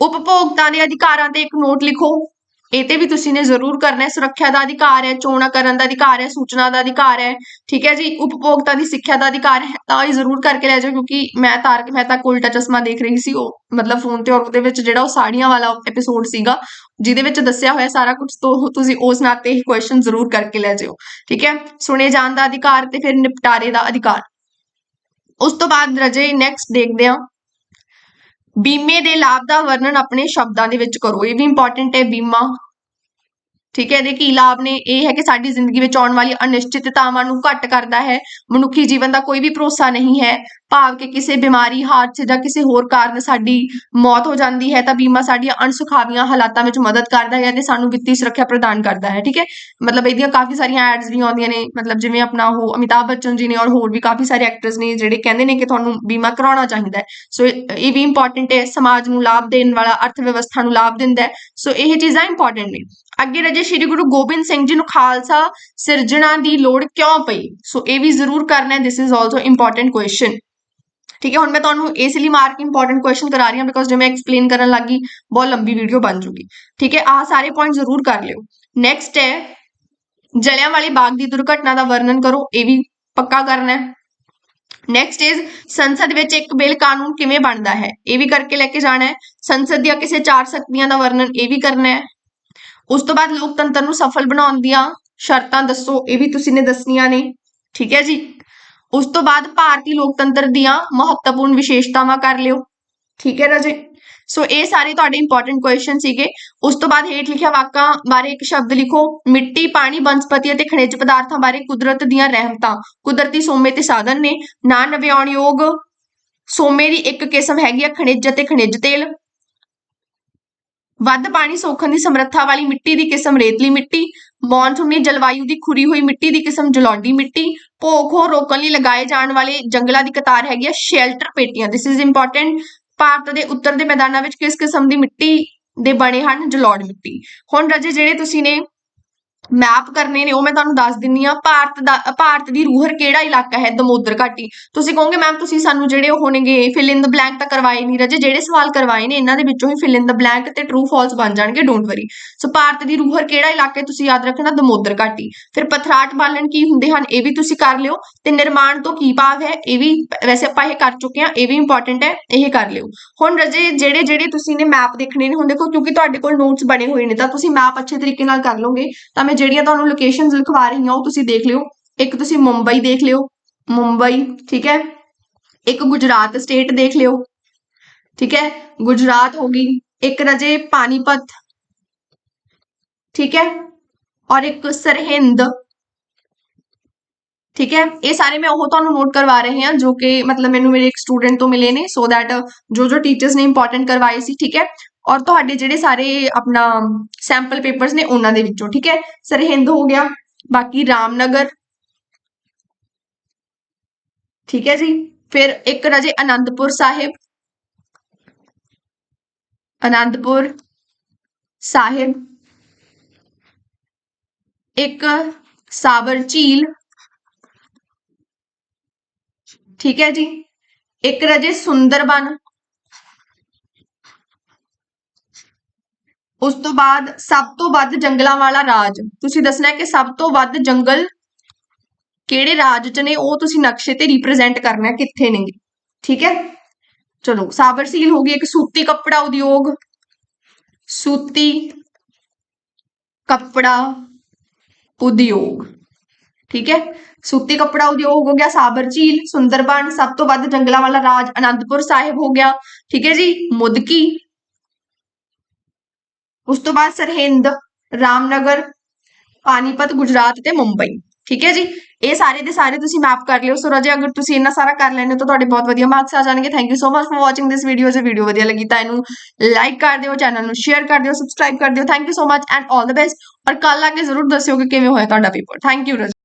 ਉਪਭੋਗਤਾ ਦੇ ਅਧਿਕਾਰਾਂ ਤੇ ਇੱਕ ਨੋਟ ਲਿਖੋ। ਇਹ ਤੇ ਵੀ ਤੁਸੀਂ ਨੇ ਜ਼ਰੂਰ ਕਰਨਾ ਹੈ। ਸੁਰੱਖਿਆ ਦਾ ਅਧਿਕਾਰ ਹੈ, ਚੋਣਾਂ ਕਰਨ ਦਾ ਅਧਿਕਾਰ ਹੈ, ਸੂਚਨਾ ਦਾ ਅਧਿਕਾਰ ਹੈ। ਠੀਕ ਹੈ ਜੀ? ਉਪਭੋਗਤਾ ਦੀ ਸਿੱਖਿਆ ਦਾ ਅਧਿਕਾਰ ਹੈ। ਤਾਂ ਇਹ ਜ਼ਰੂਰ ਕਰਕੇ ਲੈ ਜਾਓ ਕਿਉਂਕਿ ਮੈਂ ਤਾਰਕ ਮਹਿਤਾ ਕਾ ਉਲਟਾ ਚਸ਼ਮਾ ਦੇਖ ਰਹੀ ਸੀ। ਉਹ ਮਤਲਬ ਫੋਨ ਤੇ ਔਰ ਉਹਦੇ ਵਿੱਚ ਜਿਹੜਾ ਉਹ ਸਾੜੀਆਂ ਵਾਲਾ ਐਪੀਸੋਡ ਸੀਗਾ, ਜਿਹਦੇ ਵਿੱਚ ਦੱਸਿਆ ਹੋਇਆ ਸਾਰਾ ਕੁਝ ਤੋਂ ਤੁਸੀਂ ਉਸ ਨਾਤੇ ਇਹ ਕੁਐਸਚਨ ਜ਼ਰੂਰ ਕਰਕੇ ਲੈ ਜਿਓ ਠੀਕ ਹੈ? ਸੁਣੇ ਜਾਣ ਦਾ ਅਧਿਕਾਰ ਤੇ ਫਿਰ ਨਿਪਟਾਰੇ ਦਾ ਅਧਿਕਾਰ। ਉਸ ਤੋਂ ਬਾਅਦ ਰਜੇ ਨੈਕਸਟ ਦੇਖਦੇ ਹਾਂ। ਬੀਮੇ ਦੇ ਲਾਭ ਦਾ ਵਰਣਨ ਆਪਣੇ ਸ਼ਬਦਾਂ ਦੇ ਵਿੱਚ ਕਰੋ। ਇਹ ਵੀ ਇੰਪੋਰਟੈਂਟ ਹੈ ਬੀਮਾ। ਠੀਕ ਹੈ, ਇਹਦੇ ਕੀ ਲਾਭ ਨੇ? ਇਹ ਹੈ ਕਿ ਸਾਡੀ ਜ਼ਿੰਦਗੀ ਵਿੱਚ ਆਉਣ ਵਾਲੀ ਅਨਿਸ਼ਚਿਤਤਾਵਾਂ ਨੂੰ ਘੱਟ ਕਰਦਾ ਹੈ। ਮਨੁੱਖੀ ਜੀਵਨ ਦਾ ਕੋਈ ਵੀ ਭਰੋਸਾ ਨਹੀਂ ਹੈ। ਭਾਵ ਕਿ ਕਿਸੇ ਬਿਮਾਰੀ, ਹਾਦਸੇ ਜਾਂ ਕਿਸੇ ਹੋਰ ਕਾਰਨ ਸਾਡੀ ਮੌਤ ਹੋ ਜਾਂਦੀ ਹੈ, ਤਾਂ ਬੀਮਾ ਸਾਡੀਆਂ ਅਣਸੁਖਾਵੀਆਂ ਹਾਲਾਤਾਂ ਵਿੱਚ ਮਦਦ ਕਰਦਾ ਹੈ ਤੇ ਸਾਨੂੰ ਵਿੱਤੀ ਸੁਰੱਖਿਆ ਪ੍ਰਦਾਨ ਕਰਦਾ ਹੈ, ਠੀਕ ਹੈ? ਮਤਲਬ ਇਹਦੀਆਂ ਕਾਫੀ ਸਾਰੀਆਂ ਐਡਸ ਵੀ ਆਉਂਦੀਆਂ ਨੇ, ਮਤਲਬ ਜਿਵੇਂ ਆਪਣਾ ਉਹ ਅਮਿਤਾਭ ਬੱਚਨ ਜੀ ਨੇ ਔਰ ਹੋਰ ਵੀ ਕਾਫੀ ਸਾਰੇ ਐਕਟਰਸ ਨੇ ਜਿਹੜੇ ਕਹਿੰਦੇ ਨੇ ਕਿ ਤੁਹਾਨੂੰ ਬੀਮਾ ਕਰਾਉਣਾ ਚਾਹੀਦਾ ਹੈ। ਸੋ ਇਹ ਵੀ ਇੰਪੋਰਟੈਂਟ ਹੈ, ਸਮਾਜ ਨੂੰ ਲਾਭ ਦੇਣ ਵਾਲਾ, ਅਰਥ ਵਿਵਸਥਾ ਨੂੰ ਲਾਭ ਦਿੰਦਾ ਹੈ। ਸੋ ਇਹ ਚੀਜ਼ਾਂ ਇੰਪੋਰਟੈਂਟ ਨੇ। ਅੱਗੇ ਰਜੇ ਸ਼੍ਰੀ ਗੁਰੂ ਗੋਬਿੰਦ ਸਿੰਘ ਜੀ ਨੂੰ ਖਾਲਸਾ ਸਿਰਜਣਾ ਦੀ ਲੋੜ ਕਿਉਂ ਪਈ? ਸੋ ਇਹ ਵੀ ਜ਼ਰੂਰ ਕਰਨਾ ਹੈ this is also important question ਠੀਕ ਹੈ, ਹੁਣ ਮੈਂ ਤੁਹਾਨੂੰ ਇਸ ਲਈ ਮਾਰਕ ਇੰਪੋਰਟੈਂਟ ਕੁਐਸਚਨ ਕਰਾ ਰਹੀ ਹਾਂ ਬਿਕੋਜ਼ ਜੇ ਮੈਂ ਐਕਸਪਲੇਨ ਕਰਨ ਲੱਗੀ, ਬਹੁਤ ਲੰਬੀ ਵੀਡੀਓ ਬਣ ਜੂਗੀ। ਠੀਕ ਹੈ, ਆਹ ਸਾਰੇ ਪੁਆਇੰਟ ਜ਼ਰੂਰ ਕਰ ਲਿਓ। ਨੈਕਸਟ ਹੈ ਜਲਿਆਂ ਵਾਲੇ ਬਾਗ ਦੀ ਦੁਰਘਟਨਾ ਦਾ ਵਰਣਨ ਕਰੋ, ਇਹ ਵੀ ਪੱਕਾ ਕਰਨਾ ਹੈ। ਨੈਕਸਟ ਇਜ਼ ਸੰਸਦ ਵਿੱਚ ਇੱਕ ਬਿੱਲ ਕਾਨੂੰਨ ਕਿਵੇਂ ਬਣਦਾ ਹੈ? ਇਹ ਵੀ ਕਰਕੇ ਲੈ ਕੇ ਜਾਣਾ ਹੈ। ਸੰਸਦ ਦੀਆਂ ਕਿਸੇ ਚਾਰ ਸ਼ਕਤੀਆਂ ਦਾ ਵਰਣਨ ਇਹ ਵੀ ਕਰਨਾ ਹੈ। ਉਸ ਤੋਂ ਬਾਅਦ ਲੋਕਤੰਤਰ ਨੂੰ ਸਫਲ ਬਣਾਉਣ ਦੀਆਂ ਸ਼ਰਤਾਂ ਦੱਸੋ, ਇਹ ਵੀ ਤੁਸੀਂ ਨੇ ਦੱਸਣੀਆਂ ਨੇ, ਠੀਕ ਹੈ ਜੀ? ਉਸ ਤੋਂ ਬਾਅਦ ਭਾਰਤੀ ਲੋਕਤੰਤਰ ਦੀਆਂ ਮਹੱਤਵਪੂਰਨ ਵਿਸ਼ੇਸ਼ਤਾਵਾਂ ਕਰ ਲਿਓ, ਠੀਕ ਹੈ ਰਾਜੇ ਸੋ ਇਹ ਸਾਰੇ ਤੁਹਾਡੇ ਇੰਪੋਰਟੈਂਟ ਕੁਐਸਚਨ ਸੀਗੇ। ਉਸ ਤੋਂ ਬਾਅਦ ਹੇਠ ਲਿਖਿਆ ਵਾਕਾਂ ਬਾਰੇ ਇੱਕ ਸ਼ਬਦ ਲਿਖੋ, ਮਿੱਟੀ, ਪਾਣੀ, ਬਨਸਪਤੀ ਅਤੇ ਖਣਿਜ ਪਦਾਰਥਾਂ ਬਾਰੇ ਕੁਦਰਤ ਦੀਆਂ ਰਹਿਮਤਾਂ। ਕੁਦਰਤੀ ਸੋਮੇ ਤੇ ਸਾਧਨ ਨੇ। ਨਾ ਨਵਿਆਉਣਯੋਗ ਸੋਮੇ ਦੀ ਇੱਕ ਕਿਸਮ ਹੈਗੀ ਆ ਖਣਿਜ ਅਤੇ ਖਣਿਜ ਤੇਲ। ਵੱਧ ਪਾਣੀ ਸੋਖਣ ਦੀ ਸਮਰੱਥਾ ਵਾਲੀ ਮਿੱਟੀ ਦੀ ਕਿਸਮ ਰੇਤਲੀ ਮਿੱਟੀ ਮੌਨਸੂਨੀ ਜਲਵਾਯੂ ਦੀ ਖੁਰੀ ਹੋਈ ਮਿੱਟੀ ਦੀ ਕਿਸਮ ਜਲੌਂਡੀ ਮਿੱਟੀ ਭੋਖ ਹੋ ਰੋਕਣ ਲਈ ਲਗਾਏ ਜਾਣ ਵਾਲੇ ਜੰਗਲਾਂ ਦੀ ਕਤਾਰ ਹੈਗੀ ਆ ਸ਼ੈਲਟਰ ਪੇਟੀਆਂ। ਥਿਸ ਇਜ਼ ਇੰਪੋਰਟੈਂਟ ਭਾਰਤ ਦੇ ਉੱਤਰ ਦੇ ਮੈਦਾਨਾਂ ਵਿੱਚ ਕਿਸ ਕਿਸਮ ਦੀ ਮਿੱਟੀ ਦੇ ਬਣੇ ਹਨ? ਜਲੌੜ ਮਿੱਟੀ। ਹੁਣ ਰਾਜੇ, ਜਿਹੜੇ ਤੁਸੀਂ ਨੇ ਮੈਪ ਕਰਨੇ ਨੇ, ਉਹ ਮੈਂ ਤੁਹਾਨੂੰ ਦੱਸ ਦਿੰਨੀ ਆ, ਭਾਰਤ ਦਾ, ਭਾਰਤ ਦੀ ਰੂਹਰ ਕਿਹੜਾ ਇਲਾਕਾ ਹੈ, ਦਮੋਦਰ ਘਾਟੀ? ਤੁਸੀਂ ਕਹੋਗੇ ਮੈਮ ਤੁਸੀਂ ਸਾਨੂੰ ਜਿਹੜੇ ਉਹ ਹੋਣਗੇ ਫਿਲ ਇਨ ਦ ਬਲੈਂਕ ਤਾਂ ਕਰਵਾਏ ਨਹੀਂ ਰਜੇ, ਜਿਹੜੇ ਸਵਾਲ ਕਰਵਾਏ ਨੇ, ਇਹਨਾਂ ਦੇ ਵਿੱਚੋਂ ਹੀ ਫਿਲ ਇਨ ਦ ਬਲੈਂਕ ਤੇ ਟਰੂ ਫਾਲਸ ਬਣ ਜਾਣਗੇ ਡੋਂਟ ਵਰੀ ਸੋ ਭਾਰਤ ਦੀ ਰੂਹਰ ਕਿਹੜਾ ਇਲਾਕਾ ਤੁਸੀਂ ਯਾਦ ਰੱਖਣਾ, ਦਮੋਦਰ ਘਾਟੀ। ਫਿਰ ਪਥਰਾਟ ਬਾਲਣ ਕੀ ਹੁੰਦੇ ਹਨ, ਇਹ ਵੀ ਤੁਸੀਂ ਕਰ ਲਿਓ, ਤੇ ਨਿਰਮਾਣ ਤੋਂ ਕੀ ਭਾਵ ਹੈ, ਇਹ ਵੀ ਵੈਸੇ ਆਪਾਂ ਇਹ ਕਰ ਚੁੱਕੇ ਹਾਂ, ਇਹ ਵੀ ਇੰਪੋਰਟੈਂਟ ਹੈ, ਇਹ ਕਰ ਲਿਓ। ਹੁਣ ਰਜੇ, ਜਿਹੜੇ ਜਿਹੜੇ ਤੁਸੀਂ ਨੇ ਮੈਪ ਦੇਖਣੇ ਨੇ, ਹੁਣ ਦੇਖੋ, ਕਿਉਂਕਿ ਤੁਹਾਡੇ ਕੋਲ ਨੋਟਸ ਬਣੇ ਹੋਏ ਨੇ, ਤਾਂ ਤੁਸੀਂ ਮੈਪ ਅੱਛੇ ਤਰੀਕੇ ਨਾਲ ਕਰ ਲਓਗੇ, ਤਾਂ ਮੈਂ ਜਿਹੜੀਆਂ ਤੁਹਾਨੂੰ ਲੋਕੇਸ਼ਨਸ ਲਿਖਵਾ ਰਹੀ ਹਾਂ ਉਹ ਤੁਸੀਂ ਦੇਖ ਲਿਓ। ਇੱਕ ਤੁਸੀਂ ਮੁੰਬਈ ਦੇਖ ਲਿਓ। ਮੁੰਬਈ, ਠੀਕ ਹੈ? ਇੱਕ ਗੁਜਰਾਤ ਸਟੇਟ ਦੇਖ ਲਿਓ। ਠੀਕ ਹੈ? ਗੁਜਰਾਤ ਹੋ ਗਈ। ਇੱਕ ਰਜੇ ਪਾਨੀਪਤ। ਠੀਕ ਹੈ? ਔਰ ਇੱਕ ਸਰਹਿੰਦ। ਠੀਕ ਹੈ? ਇਹ ਸਾਰੇ ਮੈਂ ਉਹ ਤੁਹਾਨੂੰ ਨੋਟ ਕਰਵਾ ਰਹੇ ਹਾਂ, ਜੋ ਕਿ ਮਤਲਬ ਮੈਨੂੰ ਮੇਰੇ ਇੱਕ ਸਟੂਡੈਂਟ ਤੋਂ ਮਿਲੇ ਨੇ ਸੋ ਦੈਟ ਜੋ ਜੋ ਟੀਚਰਸ ਨੇ ਇੰਪੋਰਟੈਂਟ ਕਰਵਾਏ ਸੀ, ਠੀਕ ਹੈ? ਔਰ ਤੁਹਾਡੇ ਜਿਹੜੇ ਸਾਰੇ ਆਪਣਾ ਸੈਂਪਲ ਪੇਪਰਸ ਨੇ ਉਹਨਾਂ ਦੇ ਵਿੱਚੋਂ, ਠੀਕ ਹੈ? ਸਰਹਿੰਦ ਹੋ ਗਿਆ, ਬਾਕੀ ਰਾਮਨਗਰ, ਠੀਕ ਹੈ ਜੀ? ਫਿਰ ਇੱਕ ਰਾਜੇ ਆਨੰਦਪੁਰ ਸਾਹਿਬ ਆਨੰਦਪੁਰ ਸਾਹਿਬ, ਇੱਕ ਸਾਬਰ ਝੀਲ, ਠੀਕ ਹੈ ਜੀ? ਇੱਕ ਰਾਜੇ ਸੁੰਦਰਬਨ ਉਸ ਤੋਂ ਬਾਅਦ ਸਭ ਤੋਂ ਵੱਧ ਜੰਗਲਾਂ ਵਾਲਾ ਰਾਜ। ਤੁਸੀਂ ਦੱਸਣਾ ਹੈ ਕਿ ਸਭ ਤੋਂ ਵੱਧ ਜੰਗਲ ਕਿਹੜੇ ਰਾਜ ਚ ਨੇ? ਉਹ ਤੁਸੀਂ ਨਕਸ਼ੇ ਤੇ ਰਿਪਰੈਜ਼ੈਂਟ ਕਰਨਾ ਕਿੱਥੇ ਨੇ। ਠੀਕ ਹੈ? ਚਲੋ ਸਾਬਰ ਝੀਲ ਹੋ ਗਈ ਇੱਕ ਸੂਤੀ ਕੱਪੜਾ ਉਦਯੋਗ। ਸੂਤੀ ਕੱਪੜਾ ਉਦਯੋਗ। ਠੀਕ ਹੈ? ਸੂਤੀ ਕੱਪੜਾ ਉਦਯੋਗ ਹੋ ਗਿਆ ਸਾਬਰ ਝੀਲ ਸੁੰਦਰਬਨ, ਸਭ ਤੋਂ ਵੱਧ ਜੰਗਲਾਂ ਵਾਲਾ ਰਾਜ ਅਨੰਦਪੁਰ ਸਾਹਿਬ ਹੋ ਗਿਆ। ਠੀਕ ਹੈ ਜੀ? ਮੁਦਕੀ ਉਸ ਤੋਂ ਬਾਅਦ ਸਰਹਿੰਦ ਰਾਮਨਗਰ, ਪਾਨੀਪਤ, ਗੁਜਰਾਤ ਤੇ ਮੁੰਬਈ। ਠੀਕ ਹੈ ਜੀ? ਇਹ ਸਾਰੇ ਦੇ ਸਾਰੇ ਤੁਸੀਂ ਮੈਪ ਕਰ ਲਿਓ। ਸੋ ਰਾਜੇ, ਅਗਰ ਤੁਸੀਂ ਇੰਨਾ ਸਾਰਾ ਕਰ ਲੈਣੇ ਤਾਂ ਤੁਹਾਡੇ ਬਹੁਤ ਵਧੀਆ ਮਾਰਕਸ ਆ ਜਾਣਗੇ। Thank you so much for watching this video ਜੇ ਵੀਡੀਓ ਵਧੀਆ ਲੱਗੀ ਤਾਂ ਇਹਨੂੰ ਲਾਈਕ ਕਰ ਦਿਓ ਚੈਨਲ ਨੂੰ ਸ਼ੇਅਰ ਕਰ ਦਿਓ ਸਬਸਕ੍ਰਾਈਬ ਕਰ ਦਿਓ। Thank you so much and all the best ਔਰ ਕੱਲ ਆ ਕੇ ਜ਼ਰੂਰ ਦੱਸਿਓ ਕਿ ਕਿਵੇਂ ਹੋਇਆ ਤੁਹਾਡਾ ਪੇਪਰ ਥੈਂਕ ਯੂ